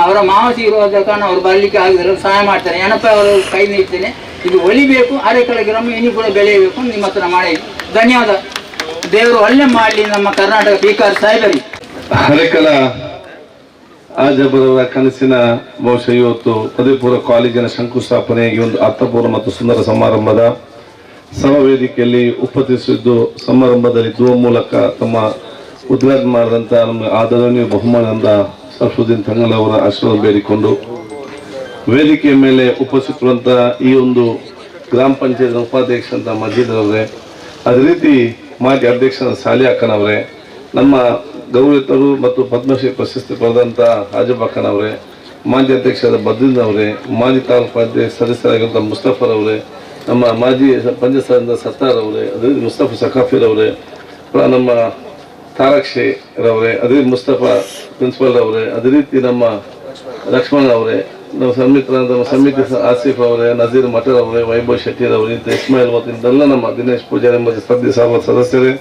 ಅವರ ಮಾವಸಿ ಇರೋದ ಕಾರಣ ಅವ್ರು ಬರಲಿಕ್ಕೆ ಆಗಿದ್ರು ಸಹಾಯ ಮಾಡ್ತಾರೆ. ಏನಪ್ಪ ಅವರು ಕೈ ನೀಡ್ತೇನೆ? ಇದು ಒಲಿಬೇಕು ಅರೆಕಲ ಗ್ರಾಮ ಇನ್ನು ಕೂಡ ಬೆಳೆಯಬೇಕು ನಿಮ್ಮ ಹತ್ರ ಮಾಡಿ ಧನ್ಯವಾದ. ದೇವರು ಒಳ್ಳೆ ಮಾಡಲಿ ನಮ್ಮ ಕರ್ನಾಟಕ ಪೀಕಾರ್ ಸಾಹೇಬರಿ ಅರೆಕಲ ಆಜಬರವರ ಕನಸಿನ ಬಹುಶಃ ಇವತ್ತು ಪದವಿಪೂರ್ವ ಕಾಲೇಜಿನ ಶಂಕುಸ್ಥಾಪನೆ ಈ ಒಂದು ಅರ್ಥಪೂರ್ಣ ಮತ್ತು ಸುಂದರ ಸಮಾರಂಭದ ಸಮವೇದಿಕೆಯಲ್ಲಿ ಉಪತಿಸಿದ್ದು ಸಮಾರಂಭದಲ್ಲಿ ದುವ ಮೂಲಕ ತಮ್ಮ ಉದ್ಘಾಟನೆ ಮಾಡಿದಂಥ ನಮ್ಮ ಆದರಣೀಯ ಬಹುಮಾನದ ಸರ್ಫುದ್ದೀನ್ ತಂಗಲ್ ಅವರ ಆಶೀರ್ವಾದ ಬೇಡಿಕೊಂಡು ವೇದಿಕೆಯ ಮೇಲೆ ಉಪಸ್ಥಿತಿರುವಂಥ ಈ ಒಂದು ಗ್ರಾಮ ಪಂಚಾಯತ್ ಉಪಾಧ್ಯಕ್ಷ ಅಂತ ಮಜೀದ್ ಅವರೇ, ಅದೇ ರೀತಿ ಮಾಜಿ ಅಧ್ಯಕ್ಷ ಸಾಲಿ ಅಕ್ಕನವರೇ ನಮ್ಮ ಗೌರವಿತರು ಮತ್ತು ಪದ್ಮಶ್ರೀ ಪ್ರಶಸ್ತಿ ಹಾಜಬ್ ಅಕ್ಕನವರೇ ಮಾಜಿ ಅಧ್ಯಕ್ಷರಾದ ಬದ್ರೀನ್ ಅವರೇ, ಮಾಜಿ ತಾಲೂಕು ಪಂಚಾಯತ್ ಸದಸ್ಯರಾಗಿರುವಂಥ ಮುಸ್ತಫರ್ ಅವರೇ, ನಮ್ಮ ಮಾಜಿ ಪಂಚಾಯತ್ ಸತ್ತಾರ್ ಅವರೇ, ಅದೇ ರೀತಿ ಮುಸ್ತಫಾ ಸಖಾಫಿರ್ ಅವರೇ ನಮ್ಮ ತಾರಕ್ಷಿ ರವರೇ, ಅದೇ ಮುಸ್ತಫಾ ಪ್ರಿನ್ಸಿಪಲ್ ಅವರೇ ಅದೇ ರೀತಿ ನಮ್ಮ ಲಕ್ಷ್ಮಣ್ ಅವರೇ ನಮ್ಮ ಸಂಮಿತ್ರ ನಮ್ಮ ಸಮಿತಿ ಆಸೀಫ್ ಅವರೇ ನಜೀರ್ ಮಠರ್ ಅವರೇ ವೈಭವ್ ಶೆಟ್ಟಿ ಅವರು ಇಂಥ ಇಸ್ಮಾಯಿಲ್ ಮತ್ತು ಇಂಥೆಲ್ಲ ನಮ್ಮ ದಿನೇಶ್ ಪೂಜಾರಿ ಮತ್ತು ಸದ್ಯ ಸಾರ್ವ ಸದಸ್ಯರೇ,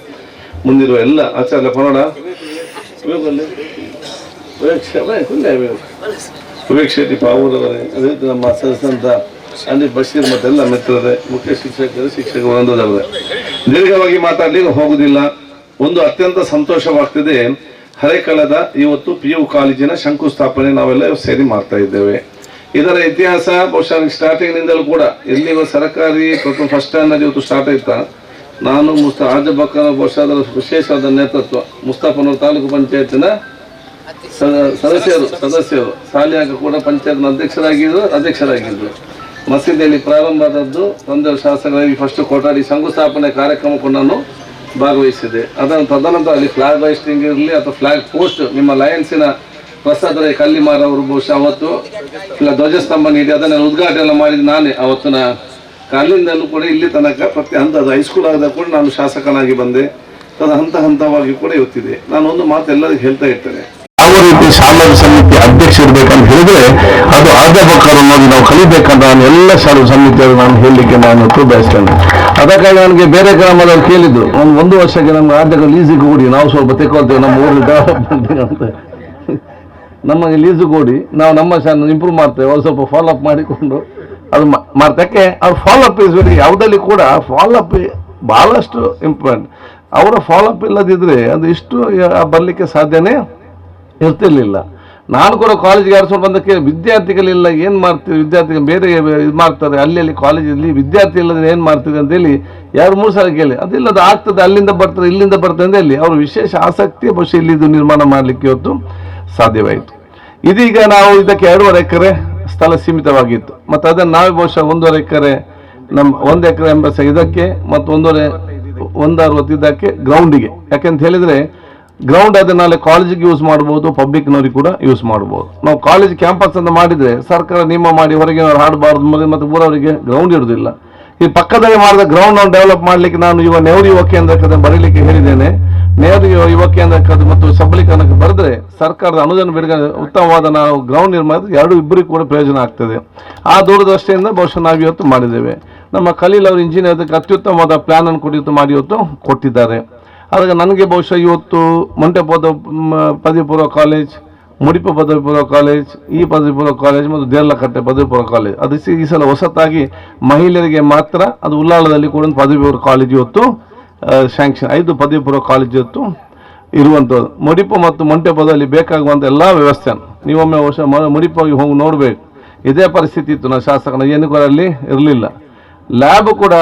ಮುಂದಿರುವ ಎಲ್ಲ ಆಚಾರ್ಯ ಪರೋಡ ವಿವೇಕ್. ಶೆಟ್ಟಿ ಪಾವೂರವರೇ ಅದೇ ರೀತಿ ನಮ್ಮ ಸದಸ್ಯಂತ ಅಲ್ಲಿ ಬಶೀರ್ ಮತ್ತೆಲ್ಲ ಮಿತ್ರರೇ, ಮುಖ್ಯ ಶಿಕ್ಷಕರು ಶಿಕ್ಷಕ ವೃಂದದವರೇ ದೀರ್ಘವಾಗಿ ಮಾತಾಡಲಿಕ್ಕೆ ಹೋಗುದಿಲ್ಲ. ಒಂದು ಅತ್ಯಂತ ಸಂತೋಷವಾಗ್ತಿದೆ. ಹರೇಕಳದ ಇವತ್ತು ಪಿ ಯು ಕಾಲೇಜಿನ ಶಂಕುಸ್ಥಾಪನೆ ನಾವೆಲ್ಲ ಸೇರಿ ಮಾಡ್ತಾ ಇದ್ದೇವೆ. ಇದರ ಇತಿಹಾಸ ಬಹುಶಃ ಸ್ಟಾರ್ಟಿಂಗ್ ನಿಂದಲೂ ಕೂಡ. ಎಲ್ಲಿ ಸರ್ಕಾರಿ ಪ್ರಥಮ ಫಸ್ಟ್ ಸ್ಟ್ಯಾಂಡರ್ಡ್ ಇವತ್ತು ಸ್ಟಾರ್ಟ್ ಆಯ್ತಾ? ನಾನು ಮುಸ್ತ ಆಜಬಕ್ಕನ ಬಹುಶಃ ಅದರ ವಿಶೇಷವಾದ ನೇತೃತ್ವ. ಮುಸ್ತಾಫನೂರು ತಾಲೂಕು ಪಂಚಾಯತಿನ ಸದಸ್ಯರು ಸದಸ್ಯರು. ಸಾಲಿಯಾಗ ಕೂಡ ಪಂಚಾಯತ್ನ ಅಧ್ಯಕ್ಷರಾಗಿದ್ದು ಅಧ್ಯಕ್ಷರಾಗಿದ್ದರು ಮಸೀದಿಯಲ್ಲಿ ಪ್ರಾರಂಭ ಆದದ್ದು ತಂದೆ ಶಾಸಕರಾಗಿ ಫಸ್ಟ್ ಕೊಠಾಡಿ ಶಂಕುಸ್ಥಾಪನೆ ಕಾರ್ಯಕ್ರಮಕ್ಕೂ ನಾನು ಭಾಗವಹಿಸಿದೆ. ಅದನ್ನು ತದನಂತರ ಅಲ್ಲಿ ಫ್ಲಾಗ್ ಬೈಸ್ಟಿಂಗ್ ಇರಲಿ ಅಥವಾ ಫ್ಲಾಗ್ ಪೋಸ್ಟ್ ನಿಮ್ಮ ಲಯನ್ಸಿನ ಪ್ರಸಾದ ರೈ ಕಲ್ಲಿಮಾರ್ ಅವರು ಬಹುಶಃ ಅವತ್ತು. ಇಲ್ಲ, ಧ್ವಜಸ್ತಂಭ ನೀಡಿ, ಅದನ್ನೆಲ್ಲ ಉದ್ಘಾಟನೆ ಮಾಡಿದ ನಾನೇ. ಅವತ್ತಿನ ಕಾಲಿಂದಲೂ ಕೂಡ ಇಲ್ಲಿ ತನಕ ಪ್ರತಿ ಹಂತದ ಹೈಸ್ಕೂಲ್ ಆದ ಕೂಡ ನಾನು ಶಾಸಕನಾಗಿ ಬಂದೆ. ತದ ಹಂತ ಹಂತವಾಗಿ ಕೂಡ ಇವತ್ತಿದೆ. ನಾನು ಒಂದು ಮಾತು ಎಲ್ಲರಿಗೂ ಹೇಳ್ತಾ ಇರ್ತೇನೆ. ರೀತಿ ಶಾಲಾ ಸಮಿತಿ ಅಧ್ಯಕ್ಷ ಇರಬೇಕಂತ ಹೇಳಿದ್ರೆ ಅದು ಅಧ್ಯಾಪಕರು ನೋಡಿ ನಾವು ಕಲಿಬೇಕಂತ ನಾನು ಎಲ್ಲ ಶಾಲಾ ಸಮಿತಿಯವರು ನಾನು ಹೇಳಲಿಕ್ಕೆ ನಾನು ಬಯಸ್ತೇನೆ ಅದಕ್ಕಾಗಿ ನನಗೆ ಬೇರೆ ಗ್ರಾಮದವ್ರು ಕೇಳಿದ್ದು, ಒಂದು ಒಂದು ವರ್ಷಕ್ಕೆ ನಮ್ಗೆ ಆದ್ಯಗಳು ಲೀಸಿಗೆ ಕೊಡಿ, ನಾವು ಸ್ವಲ್ಪ ತೆಕ್ಕೊಳ್ತೇವೆ, ನಮ್ಮ ಊರಲ್ಲಿ ಅಂತ. ನಮಗೆ ಲೀಸು ಕೊಡಿ, ನಾವು ನಮ್ಮ ಶಾಲೆ ಇಂಪ್ರೂವ್ ಮಾಡ್ತೇವೆ, ಅವ್ರು ಸ್ವಲ್ಪ ಫಾಲೋ ಅಪ್ ಮಾಡಿಕೊಂಡು ಅದು ಮಾಡ್ತಕ್ಕೆ ಅವ್ರ ಫಾಲೋ ಅಪ್ ಇಸ್ ವೆರಿ ಯಾವುದಲ್ಲಿ ಕೂಡ ಫಾಲೋ ಅಪ್ ಬಹಳಷ್ಟು ಇಂಪಾರ್ಟೆಂಟ್ ಅವರ ಫಾಲೋಅಪ್ ಇಲ್ಲದಿದ್ದರೆ ಅದು ಇಷ್ಟು ಬರಲಿಕ್ಕೆ ಸಾಧ್ಯನೇ ಇರ್ತಿರ್ಲಿಲ್ಲ. ನಾನು ಕೂಡ ಕಾಲೇಜಿಗೆ ಆರಿಸ್ಕೊಂಡು ಬಂದಕ್ಕೆ ವಿದ್ಯಾರ್ಥಿಗಳಿಲ್ಲ, ಏನು ಮಾಡ್ತೀವಿ ವಿದ್ಯಾರ್ಥಿಗಳು ಬೇರೆ ಇದು ಮಾಡ್ತಾರೆ. ಅಲ್ಲಿ ಅಲ್ಲಿ ಕಾಲೇಜಲ್ಲಿ ವಿದ್ಯಾರ್ಥಿ ಇಲ್ಲದ್ರೆ ಏನು ಮಾಡ್ತೀವಿ ಅಂತೇಳಿ ಎರಡು, ಮೂರು ಸಲ ಕೇಳಿ. ಅದಿಲ್ಲ ಅದು ಆಗ್ತದೆ, ಅಲ್ಲಿಂದ ಬರ್ತಾರೆ, ಇಲ್ಲಿಂದ ಬರ್ತದೆ ಅಂತ ಹೇಳಿ ಅವರು ವಿಶೇಷ ಆಸಕ್ತಿ ಬಹುಶಃ ಇಲ್ಲಿ ಇದು ನಿರ್ಮಾಣ ಮಾಡಲಿಕ್ಕೆ ಇವತ್ತು ಸಾಧ್ಯವಾಯಿತು. ಇದೀಗ ನಾವು ಇದಕ್ಕೆ ಎರಡೂವರೆ ಎಕರೆ ಸ್ಥಳ ಸೀಮಿತವಾಗಿತ್ತು. ಮತ್ತು ಅದನ್ನು ನಾವೇ ಬಹುಶಃ ಒಂದೂವರೆ ಎಕರೆ ನಮ್ಮ ಒಂದು ಎಕರೆ ಎಂಬಸ ಇದಕ್ಕೆ ಮತ್ತು ಒಂದೂವರೆ ಒಂದು ಅರವತ್ತು ಇದಕ್ಕೆ ಗ್ರೌಂಡಿಗೆ ಯಾಕೆಂತ ಹೇಳಿದ್ರೆ ಗ್ರೌಂಡ್ ಅದನ್ನ ಕಾಲೇಜಿಗೆ ಯೂಸ್ ಮಾಡ್ಬೋದು ಪಬ್ಲಿಕ್ನವ್ರಿಗೆ ಕೂಡ ಯೂಸ್ ಮಾಡ್ಬೋದು. ನಾವು ಕಾಲೇಜ್ ಕ್ಯಾಂಪಸ್ ಅಂತ ಮಾಡಿದ್ರೆ ಸರ್ಕಾರ ನಿಯಮ ಮಾಡಿ ಹೊರಗೆ ಹಾಡಬಾರ್ದು ಮತ್ತೆ ಮತ್ತೆ ಊರವರಿಗೆ ಗ್ರೌಂಡ್ ಇರುವುದಿಲ್ಲ ಈ ಪಕ್ಕದಲ್ಲಿ ಮಾಡಿದ ಗ್ರೌಂಡ್ ಅನ್ನು ಡೆವಲಪ್ ಮಾಡಲಿಕ್ಕೆ ನಾನು ಇವ ನೆಹರು ಯುವ ಕೇಂದ್ರಕ್ಕೆ ಬರೀಲಿಕ್ಕೆ ಹೇಳಿದ್ದೇನೆ. ನೆಹರು ಯುವ- ಕೇಂದ್ರಕ್ಕೆ ಮತ್ತು ಸಬಲೀಕರಣಕ್ಕೆ ಬರೆದ್ರೆ ಸರ್ಕಾರದ ಅನುದಾನ ಬಿಡುಗಡೆ ಉತ್ತಮವಾದ ನಾವು ಗ್ರೌಂಡ್ ನಿರ್ಮಾಣ ಎರಡು ಇಬ್ಬರಿಗೂ ಕೂಡ ಪ್ರಯೋಜನ ಆಗ್ತದೆ. ಆ ದೂರದೃಷ್ಟಿಯಿಂದ ಬಹುಶಃ ನಾವು ಇವತ್ತು ಮಾಡಿದ್ದೇವೆ. ನಮ್ಮ ಖಲೀಲ್ ಅವರು ಇಂಜಿನಿಯರ್ ಅತ್ಯುತ್ತಮವಾದ ಪ್ಲಾನ್ ಅನ್ನು ಮಾಡಿ ಇವತ್ತು ಕೊಟ್ಟಿದ್ದಾರೆ. ಆದಾಗ ನನಗೆ ಬಹುಶಃ ಇವತ್ತು ಮೊಂಟೆ ಪದ ಪದವಿ ಪೂರ್ವ ಕಾಲೇಜ್ ಮುಡಿಪ ಪದವಿ ಪೂರ್ವ ಕಾಲೇಜ್ ಈ ಪದವಿ ಪೂರ್ವ ಕಾಲೇಜ್ ಮತ್ತು ದೇರ್ಲಕಟ್ಟೆ ಪದವಿ ಪೂರ್ವ ಕಾಲೇಜ್ ಅದು ಈ ಸಲ ಹೊಸತಾಗಿ ಮಹಿಳೆಯರಿಗೆ ಮಾತ್ರ ಅದು ಉಲ್ಲಾಳದಲ್ಲಿ ಕೂಡ ಪದವಿ ಪೂರ್ವ ಕಾಲೇಜ್ ಇವತ್ತು ಶಾಂಕ್ಷನ್ ಐದು ಪದವಿ ಪೂರ್ವ ಕಾಲೇಜ್ ಇವತ್ತು ಇರುವಂಥದ್ದು. ಮುಡಿಪು ಮತ್ತು ಮೊಂಟೆಪದಲ್ಲಿ ಬೇಕಾಗುವಂಥ ಎಲ್ಲ ವ್ಯವಸ್ಥೆ. ನೀವೊಮ್ಮೆ ವರ್ಷ ಮುಡಿಪಾಗಿ ಹೋಗಿ ನೋಡಬೇಕು. ಇದೇ ಪರಿಸ್ಥಿತಿ ಇತ್ತು. ನಾನು ಶಾಸಕನ ಏನಕ್ಕೂ ಅಲ್ಲಿ ಇರಲಿಲ್ಲ. ಲ್ಯಾಬ್ ಕೂಡ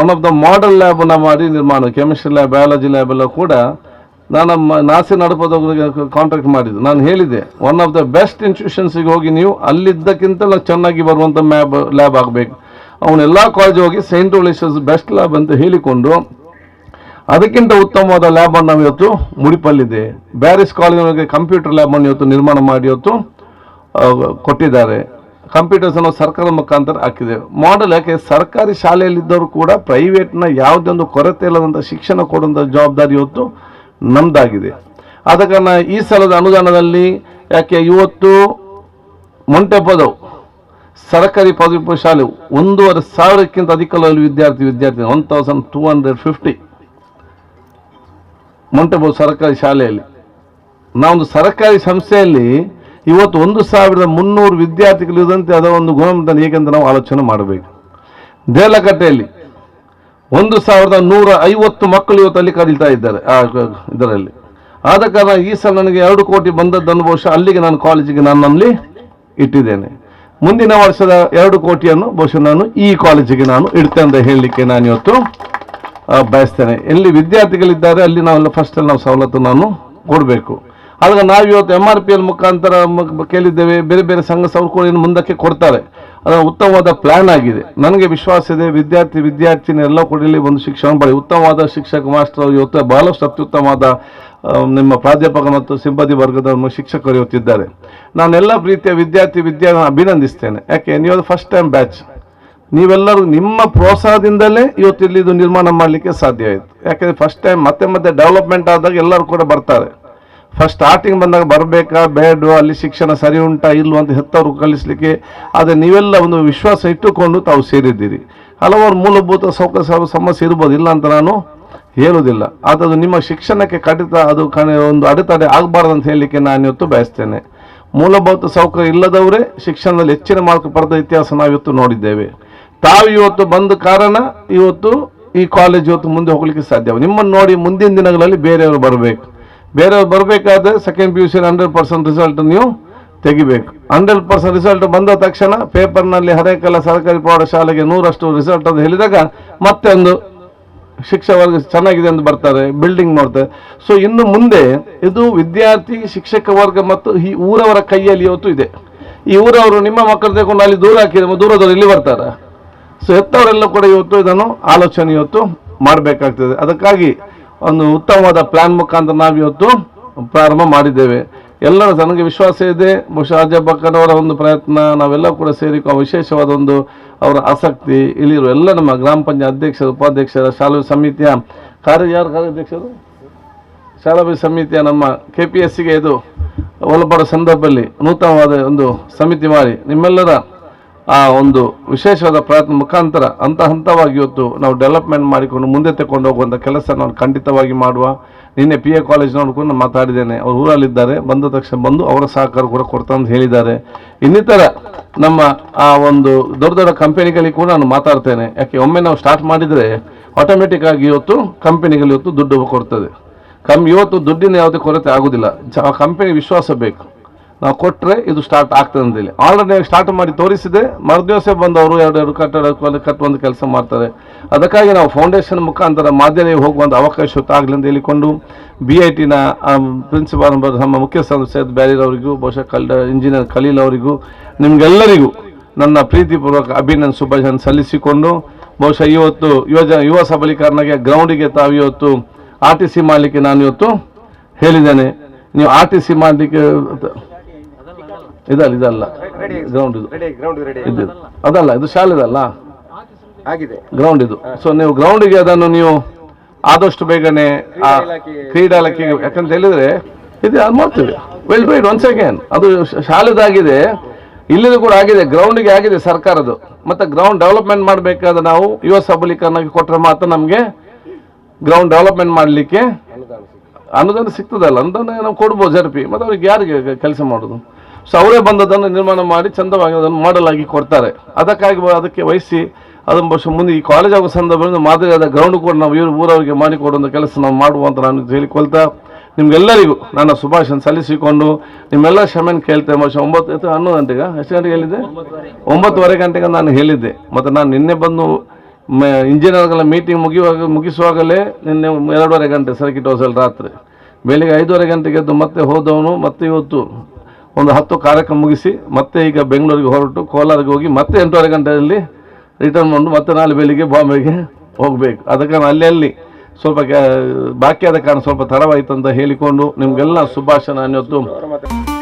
ಒನ್ ಆಫ್ ದ ಮಾಡೆಲ್ ಲ್ಯಾಬ್ನ ಮಾಡಿ ನಿರ್ಮಾಣ ಕೆಮಿಸ್ಟ್ರಿ ಲ್ಯಾಬ್ ಬಯಾಲಜಿ ಲ್ಯಾಬ್ ಎಲ್ಲ ಕೂಡ ನಾನು ನಾಸಿ ನಡಪದವರಿಗೆ ಕಾಂಟ್ರಾಕ್ಟ್ ಮಾಡಿದ್ದು. ನಾನು ಹೇಳಿದೆ ಒನ್ ಆಫ್ ದ ಬೆಸ್ಟ್ ಇನ್ಸ್ಟಿಟ್ಯೂಷನ್ಸಿಗೆ ಹೋಗಿ ನೀವು ಅಲ್ಲಿದ್ದಕ್ಕಿಂತಲೂ ಚೆನ್ನಾಗಿ ಬರುವಂಥ ಮ್ಯಾಬ್ ಲ್ಯಾಬ್ ಆಗಬೇಕು. ಅವನ್ನೆಲ್ಲ ಕಾಲೇಜ್ ಹೋಗಿ ಸೈಂಟ್ ಓಲಿಷಸ್ ಬೆಸ್ಟ್ ಲ್ಯಾಬ್ ಅಂತ ಹೇಳಿಕೊಂಡು, ಅದಕ್ಕಿಂತ ಉತ್ತಮವಾದ ಲ್ಯಾಬ್ ಅನ್ನು ನಾವು ಇವತ್ತು ಮುಡಿಪಲ್ಲಿದೆ. ಬ್ಯಾರಿಸ್ ಕಾಲೇಜಿನೊಳಗೆ ಕಂಪ್ಯೂಟರ್ ಲ್ಯಾಬ್ ಅನ್ನು ಇವತ್ತು ನಿರ್ಮಾಣ ಮಾಡಿ ಇವತ್ತು ಕೊಟ್ಟಿದ್ದಾರೆ. ಕಂಪ್ಯೂಟರ್ಸ್ ಅನ್ನು ಸರ್ಕಾರದ ಮುಖಾಂತರ ಹಾಕಿದೆ. ಮಾಡಲ್ ಯಾಕೆ? ಸರ್ಕಾರಿ ಶಾಲೆಯಲ್ಲಿದ್ದವರು ಕೂಡ ಪ್ರೈವೇಟ್ನ ಯಾವುದೇ ಒಂದು ಕೊರತೆ ಇಲ್ಲದಂಥ ಶಿಕ್ಷಣ ಕೊಡುವಂಥ ಜವಾಬ್ದಾರಿ ಇವತ್ತು ನಮ್ಮದಾಗಿದೆ ಆದ ಕಾರಣ ಈ ಸಲದ ಅನುದಾನದಲ್ಲಿ ಯಾಕೆ ಇವತ್ತು ಮೊಂಟೆ ಪದವು, ಸರ್ಕಾರಿ ಪದವಿ ಶಾಲೆ ಒಂದೂವರೆ ಸಾವಿರಕ್ಕಿಂತ ಅಧಿಕ ವಿದ್ಯಾರ್ಥಿ ವಿದ್ಯಾರ್ಥಿ one thousand two hundred fifty ಮೊಂಟೆಪದ ಸರ್ಕಾರಿ ಶಾಲೆಯಲ್ಲಿ. ನಾವೊಂದು ಸರ್ಕಾರಿ ಸಂಸ್ಥೆಯಲ್ಲಿ ಇವತ್ತು ಒಂದು ಸಾವಿರದ ಮುನ್ನೂರು ವಿದ್ಯಾರ್ಥಿಗಳಿರುವಂತೆ ಅದರ ಒಂದು ಗುಣಮಟ್ಟ ಹೇಗೆಂತ ನಾವು ಆಲೋಚನೆ ಮಾಡಬೇಕು. ದೇಲಕಟ್ಟೆಯಲ್ಲಿ ಒಂದು ಸಾವಿರದ ನೂರ ಐವತ್ತು ಮಕ್ಕಳು ಇವತ್ತು ಅಲ್ಲಿ ಕಲಿತಾ ಇದ್ದಾರೆ, ಆ, ಇದರಲ್ಲಿ. ಆದ ಕಾರಣ ಈ ಸಲ ನನಗೆ ಎರಡು ಕೋಟಿ ಬಂದದ್ದನ್ನು ಬಹುಶಃ ಅಲ್ಲಿಗೆ ನಾನು ಕಾಲೇಜಿಗೆ ನನ್ನಲ್ಲಿ ಇಟ್ಟಿದ್ದೇನೆ. ಮುಂದಿನ ವರ್ಷದ ಎರಡು ಕೋಟಿಯನ್ನು ಬಹುಶಃ ನಾನು ಈ ಕಾಲೇಜಿಗೆ ನಾನು ಇಡ್ತೇನೆ ಅಂತ ಹೇಳಲಿಕ್ಕೆ ನಾನು ಇವತ್ತು ಬಯಸ್ತೇನೆ. ಎಲ್ಲಿ ವಿದ್ಯಾರ್ಥಿಗಳಿದ್ದಾರೆ ಅಲ್ಲಿ ನಾವೆಲ್ಲ ಫಸ್ಟಲ್ಲಿ ನಾವು ಸವಲತ್ತು ನಾನು ಕೊಡಬೇಕು. ಆದಾಗ ನಾವು ಇವತ್ತು ಎಂ ಆರ್ ಪಿ ಎಲ್ ಮುಖಾಂತರ ಕೇಳಿದ್ದೇವೆ. ಬೇರೆ ಬೇರೆ ಸಂಘ ಸಂಸ್ಥೆಗಳು ಮುಂದಕ್ಕೆ ಕೊಡ್ತಾರೆ. ಅದರ ಉತ್ತಮವಾದ ಪ್ಲಾನ್ ಆಗಿದೆ. ನನಗೆ ವಿಶ್ವಾಸ ಇದೆ, ವಿದ್ಯಾರ್ಥಿ, ವಿದ್ಯಾರ್ಥಿನಿ ಎಲ್ಲ ಕೊಡಲಿ ಒಂದು ಶಿಕ್ಷಣ ಬಳಿ ಉತ್ತಮವಾದ ಶಿಕ್ಷಕ ಮಾಸ್ಟರ್ ಇವತ್ತು ಬಹಳಷ್ಟು ಅತ್ಯುತ್ತಮವಾದ ನಿಮ್ಮ ಪ್ರಾಧ್ಯಾಪಕ ಮತ್ತು ಸಿಬ್ಬಂದಿ ವರ್ಗದ ಶಿಕ್ಷಕರು ಇವತ್ತಿದ್ದಾರೆ. ನಾನೆಲ್ಲ ಪ್ರೀತಿಯ ವಿದ್ಯಾರ್ಥಿ ವಿದ್ಯಾ ಅಭಿನಂದಿಸ್ತೇನೆ. ಯಾಕೆ? ನೀವು ಫಸ್ಟ್ ಟೈಮ್ ಬ್ಯಾಚ್ ನೀವೆಲ್ಲರೂ ನಿಮ್ಮ ಪ್ರೋತ್ಸಾಹದಿಂದಲೇ ಇವತ್ತು ಇಲ್ಲಿ ಇದು ನಿರ್ಮಾಣ ಮಾಡಲಿಕ್ಕೆ ಸಾಧ್ಯ ಆಯಿತು. ಯಾಕೆಂದರೆ ಫಸ್ಟ್ ಟೈಮ್ ಮತ್ತೆ ಮತ್ತೆ ಡೆವಲಪ್ಮೆಂಟ್ ಆದಾಗ ಎಲ್ಲರೂ ಕೂಡ ಬರ್ತಾರೆ. ಫಸ್ಟ್ ಸ್ಟಾರ್ಟಿಂಗ್ ಬಂದಾಗ ಬರಬೇಕಾ ಬೇಡ ಅಲ್ಲಿ ಶಿಕ್ಷಣ ಸರಿ ಉಂಟಾ ಇಲ್ಲ ಅಂತ ಹೆತ್ತವರು ಕಲಿಸಲಿಕ್ಕೆ, ಆದರೆ ನೀವೆಲ್ಲ ಒಂದು ವಿಶ್ವಾಸ ಇಟ್ಟುಕೊಂಡು ತಾವು ಸೇರಿದ್ದೀರಿ. ಹಲವಾರು ಮೂಲಭೂತ ಸೌಕರ್ಯ ಸಮಸ್ಯೆ ಇರ್ಬೋದು, ಇಲ್ಲ ಅಂತ ನಾನು ಹೇಳುವುದಿಲ್ಲ. ಅದು ನಿಮ್ಮ ಶಿಕ್ಷಣಕ್ಕೆ ಕಡಿತ, ಅದು ಒಂದು ಅಡೆತಡೆ ಆಗಬಾರ್ದು ಅಂತ ಹೇಳಲಿಕ್ಕೆ ನಾನು ಇವತ್ತು ಬಯಸ್ತೇನೆ. ಮೂಲಭೂತ ಸೌಕರ್ಯ ಇಲ್ಲದವರೇ ಶಿಕ್ಷಣದಲ್ಲಿ ಹೆಚ್ಚಿನ ಮಾರ್ಕ್ ಪಡೆದ ಇತಿಹಾಸ ನಾವಿವತ್ತು ನೋಡಿದ್ದೇವೆ. ತಾವು ಇವತ್ತು ಬಂದ ಕಾರಣ ಇವತ್ತು ಈ ಕಾಲೇಜ್ ಇವತ್ತು ಮುಂದೆ ಹೋಗಲಿಕ್ಕೆ ಸಾಧ್ಯ. ನಿಮ್ಮನ್ನು ನೋಡಿ ಮುಂದಿನ ದಿನಗಳಲ್ಲಿ ಬೇರೆಯವರು ಬರಬೇಕು. ಬೇರೆಯವ್ರು ಬರಬೇಕಾದ್ರೆ second P U C hundred percent result ನೀವು ತೆಗಿಬೇಕು. ಹಂಡ್ರೆಡ್ ಪರ್ಸೆಂಟ್ ರಿಸಲ್ಟ್ ಬಂದ ತಕ್ಷಣ ಪೇಪರ್ನಲ್ಲಿ ಹರೇಕಲ ಸರ್ಕಾರಿ ಪ್ರೌಢಶಾಲೆಗೆ ನೂರಷ್ಟು ರಿಸಲ್ಟ್ ಅಂತ ಹೇಳಿದಾಗ ಮತ್ತೆ ಒಂದು ಶಿಕ್ಷಕ ವರ್ಗ ಚೆನ್ನಾಗಿದೆ ಎಂದು ಬರ್ತಾರೆ ಬಿಲ್ಡಿಂಗ್ ಮಾಡ್ತಾರೆ. ಸೊ ಇನ್ನು ಮುಂದೆ ಇದು ವಿದ್ಯಾರ್ಥಿ, ಶಿಕ್ಷಕ ವರ್ಗ ಮತ್ತು ಈ ಊರವರ ಕೈಯಲ್ಲಿ ಇವತ್ತು ಇದೆ. ಈ ಊರವರು ನಿಮ್ಮ ಮಕ್ಕಳು ತಗೊಂಡು ಅಲ್ಲಿ ದೂರ ಹಾಕಿದ್ರೆ ದೂರದವರು ಇಲ್ಲಿ ಬರ್ತಾರೆ? ಸೊ ಹೆತ್ತವರೆಲ್ಲ ಕೂಡ ಇವತ್ತು ಇದನ್ನು ಆಲೋಚನೆ ಇವತ್ತು ಮಾಡಬೇಕಾಗ್ತದೆ. ಅದಕ್ಕಾಗಿ ಒಂದು ಉತ್ತಮವಾದ ಪ್ಲಾನ್ ಮುಖಾಂತರ ನಾವು ಇವತ್ತು ಪ್ರಾರಂಭ ಮಾಡಿದ್ದೇವೆ. ಎಲ್ಲರೂ ನನಗೆ ವಿಶ್ವಾಸ ಇದೆ. ಬಹುಶಃ ಅಜಯ್ ಒಂದು ಪ್ರಯತ್ನ, ನಾವೆಲ್ಲ ಕೂಡ ಸೇರಿಕೊಂಡು ವಿಶೇಷವಾದ ಒಂದು ಅವರ ಆಸಕ್ತಿ, ಇಲ್ಲಿರುವ ಎಲ್ಲ ನಮ್ಮ ಗ್ರಾಮ ಪಂಚಾಯತ್ ಅಧ್ಯಕ್ಷರು, ಉಪಾಧ್ಯಕ್ಷರ, ಶಾಲಾ ಸಮಿತಿಯ ಕಾರ್ಯ, ಯಾರು ಕಾರ್ಯಾಧ್ಯಕ್ಷರು ಶಾಲಾ ಸಮಿತಿಯ ನಮ್ಮ ಕೆ ಪಿ ಎಸ್ ಸಿಗೆ ಇದು ಒಳಪಡೋ ಸಂದರ್ಭದಲ್ಲಿ ನೂತನವಾದ ಒಂದು ಸಮಿತಿ ಮಾಡಿ. ನಿಮ್ಮೆಲ್ಲರ ಆ ಒಂದು ವಿಶೇಷವಾದ ಪ್ರಯತ್ನ ಮುಖಾಂತರ ಹಂತ ಹಂತವಾಗಿ ಇವತ್ತು ನಾವು ಡೆವಲಪ್ಮೆಂಟ್ ಮಾಡಿಕೊಂಡು ಮುಂದೆ ತಗೊಂಡು ಹೋಗುವಂಥ ಕೆಲಸ ನಾನು ಖಂಡಿತವಾಗಿ ಮಾಡುವ. ನಿನ್ನೆ ಪಿ ಎ ಕಾಲೇಜ್ನವ್ರು ನೋಡ್ಕೊಂಡು ಮಾತಾಡಿದ್ದೇನೆ. ಅವರು ಊರಲ್ಲಿದ್ದಾರೆ. ಬಂದ ತಕ್ಷಣ ಬಂದು ಅವರ ಸಹಕಾರ ಕೂಡ ಕೊಡ್ತಾ ಅಂತ ಹೇಳಿದ್ದಾರೆ. ಇನ್ನಿತರ ನಮ್ಮ ಆ ಒಂದು ದೊಡ್ಡ ದೊಡ್ಡ ಕಂಪೆನಿಗಳಿಗೆ ಕೂಡ ನಾನು ಮಾತಾಡ್ತೇನೆ. ಯಾಕೆ, ಒಮ್ಮೆ ನಾವು ಸ್ಟಾರ್ಟ್ ಮಾಡಿದರೆ ಆಟೋಮೆಟಿಕ್ ಆಗಿ ಇವತ್ತು ಕಂಪನಿಗಳು ಇವತ್ತು ದುಡ್ಡು ಕೊಡ್ತದೆ. ಕಮ್ಮಿ ಇವತ್ತು ದುಡ್ಡಿನ ಯಾವುದೇ ಕೊರತೆ ಆಗೋದಿಲ್ಲ. ಕಂಪನಿ ವಿಶ್ವಾಸ ಬೇಕು. ನಾವು ಕೊಟ್ಟರೆ ಇದು ಸ್ಟಾರ್ಟ್ ಆಗ್ತದೆ ಅಂತೇಳಿ ಆಲ್ರೆಡಿ ಸ್ಟಾರ್ಟ್ ಮಾಡಿ ತೋರಿಸಿದೆ. ಮರುದಿವಸ ಬಂದವರು ಎರಡು ಎರಡು ಕಟ್ಟಡ ಕಟ್ಟುವಂಥ ಕೆಲಸ ಮಾಡ್ತಾರೆ. ಅದಕ್ಕಾಗಿ ನಾವು ಫೌಂಡೇಶನ್ ಮುಖಾಂತರ ಮಾಧ್ಯಮಕ್ಕೆ ಹೋಗುವಂಥ ಅವಕಾಶ ಆಗಲಿ ಅಂತ ಹೇಳಿಕೊಂಡು ಬಿ ಐ ಟಿನ ಪ್ರಿನ್ಸಿಪಾಲ್ ನಮ್ಮ ಮುಖ್ಯ ಸದಸ್ಯ ಬ್ಯಾರಿಯರ್ ಅವರಿಗೂ, ಬಹುಶಃ ಕಲ್ ಇಂಜಿನಿಯರ್ ಖಲೀಲ್ ಅವರಿಗೂ, ನಿಮಗೆಲ್ಲರಿಗೂ ನನ್ನ ಪ್ರೀತಿಪೂರ್ವಕ ಅಭಿನಂದನೆ ಶುಭಾಶಯ ಸಲ್ಲಿಸಿಕೊಂಡು, ಬಹುಶಃ ಇವತ್ತು ಯುವಜ ಯುವ ಸಬಲೀಕರಣಕ್ಕೆ ಗ್ರೌಂಡಿಗೆ ತಾವು ಇವತ್ತು ಆರ್ ಟಿ ಸಿ ಮಾಡಲಿಕ್ಕೆ ನಾನು ಇವತ್ತು ಹೇಳಿದ್ದೇನೆ. ನೀವು ಆರ್ ಟಿ ಸಿ ಮಾಡಲಿಕ್ಕೆ ಇದಲ್ಲ ಇದಲ್ಲ. ಗ್ರೌಂಡ್ ಇದು. ಇದು ಅದಲ್ಲ ಇದು ಶಾಲೆದಲ್ಲ ಆಗಿದೆ. ಗ್ರೌಂಡ್ ಇದು. ಸೊ ನೀವು ಗ್ರೌಂಡಿಗೆ ಅದನ್ನು ನೀವು ಆದಷ್ಟು ಬೇಗನೆ ಆ ಕ್ರೀಡಾ ಇಲಾಖೆಗೆ ಯಾಕಂತ ಹೇಳಿದ್ರೆ ಇದು ಅದು ಮಾಡ್ತೀವಿ? ವೆಲ್ ಬೈಡ್ ಒನ್ ಸೆಕೆಂಡ್ ಅದು ಶಾಲೆದಾಗಿದೆ ಇಲ್ಲಿದು ಕೂಡ ಆಗಿದೆ. ಗ್ರೌಂಡಿಗೆ ಆಗಿದೆ ಸರ್ಕಾರದ್ದು. ಮತ್ತೆ ಗ್ರೌಂಡ್ ಡೆವಲಪ್ಮೆಂಟ್ ಮಾಡಬೇಕಾದ ನಾವು ಯುವ ಸಬಲೀಕರಣಕ್ಕೆ ಕೊಟ್ಟರೆ ಮಾತ್ರ ನಮಗೆ ಗ್ರೌಂಡ್ ಡೆವಲಪ್ಮೆಂಟ್ ಮಾಡಲಿಕ್ಕೆ ಅನುದಾನ ಸಿಗ್ತದಲ್ಲ. ಅನುದಾನ ನಾವು ಕೊಡ್ಬೋದು ಜರ್ಪಿ ಮತ್ತು ಅವ್ರಿಗೆ ಯಾರಿಗೆ ಕೆಲಸ ಮಾಡೋದು? ಸೊ ಅವರೇ ಬಂದದನ್ನು ನಿರ್ಮಾಣ ಮಾಡಿ ಚಂದವಾಗಿ ಅದನ್ನು ಮಾಡಲಾಗಿ ಕೊಡ್ತಾರೆ. ಅದಕ್ಕಾಗಿ ಅದಕ್ಕೆ ವಹಿಸಿ ಅದನ್ನು ಬಹುಶಃ ಮುಂದೆ ಈ ಕಾಲೇಜ್ ಆಗೋ ಸಂದರ್ಭದಲ್ಲಿ ಮಾದರಿಯಾದ ಗ್ರೌಂಡ್ ಕೂಡ ನಾವು ಇವರು ಊರವರಿಗೆ ಮಾಡಿಕೊಡುವಂಥ ಕೆಲಸ ನಾವು ಮಾಡುವ ಅಂತ ನಾನು ಹೇಳಿಕೊಳ್ತಾ ನಿಮ್ಗೆಲ್ಲರಿಗೂ ನನ್ನ ಶುಭಾಶಯ ಸಲ್ಲಿಸಿಕೊಂಡು ನಿಮ್ಮೆಲ್ಲ ಕ್ಷಮೆನ ಕೇಳ್ತೇನೆ ಬಹುಶಃ ಒಂಬತ್ತು ಹನ್ನೊಂದು ಗಂಟೆಗೆ? ಎಷ್ಟು ಗಂಟೆಗೆ ಹೇಳಿದ್ದೆ? ಒಂಬತ್ತುವರೆ ಗಂಟೆಗೆ ನಾನು ಹೇಳಿದ್ದೆ. ಮತ್ತು ನಾನು ನಿನ್ನೆ ಬಂದು ಇಂಜಿನಿಯರ್ಗಳ ಮೀಟಿಂಗ್ ಮುಗಿಯುವಾಗ, ಮುಗಿಸುವಾಗಲೇ ನಿನ್ನೆ ಎರಡೂವರೆ ಗಂಟೆ ಸರ್ಕಿಟ್ ಹೌಸಲ್ಲಿ ರಾತ್ರಿ. ಬೆಳಿಗ್ಗೆ ಐದೂವರೆ ಗಂಟೆಗೆದ್ದು ಮತ್ತೆ ಹೋದವನು ಮತ್ತೆ ಇವತ್ತು. ಒಂದು ಹತ್ತು ಕಾರ್ಯಕ್ರಮ ಮುಗಿಸಿ ಮತ್ತೆ ಈಗ ಬೆಂಗಳೂರಿಗೆ ಹೊರಟು ಕೋಲಾರಿಗೆ ಹೋಗಿ ಮತ್ತೆ ಎಂಟೂವರೆ ಗಂಟೆಯಲ್ಲಿ ರಿಟರ್ನ್ ಮಾಡಿ ಮತ್ತೆ ನಾಳೆ ಬೆಳಿಗ್ಗೆ ಬಾಂಬೆಗೆ ಹೋಗಬೇಕು. ಅದಕ್ಕೆ ನಾನು ಅಲ್ಲಿ ಸ್ವಲ್ಪ ಬಾಕಿ ಆದ ಕಾರಣ ಸ್ವಲ್ಪ ತಡವಾಯಿತು ಅಂತ ಹೇಳಿಕೊಂಡು ನಿಮಗೆಲ್ಲ ಶುಭಾಶಯ ನಾನು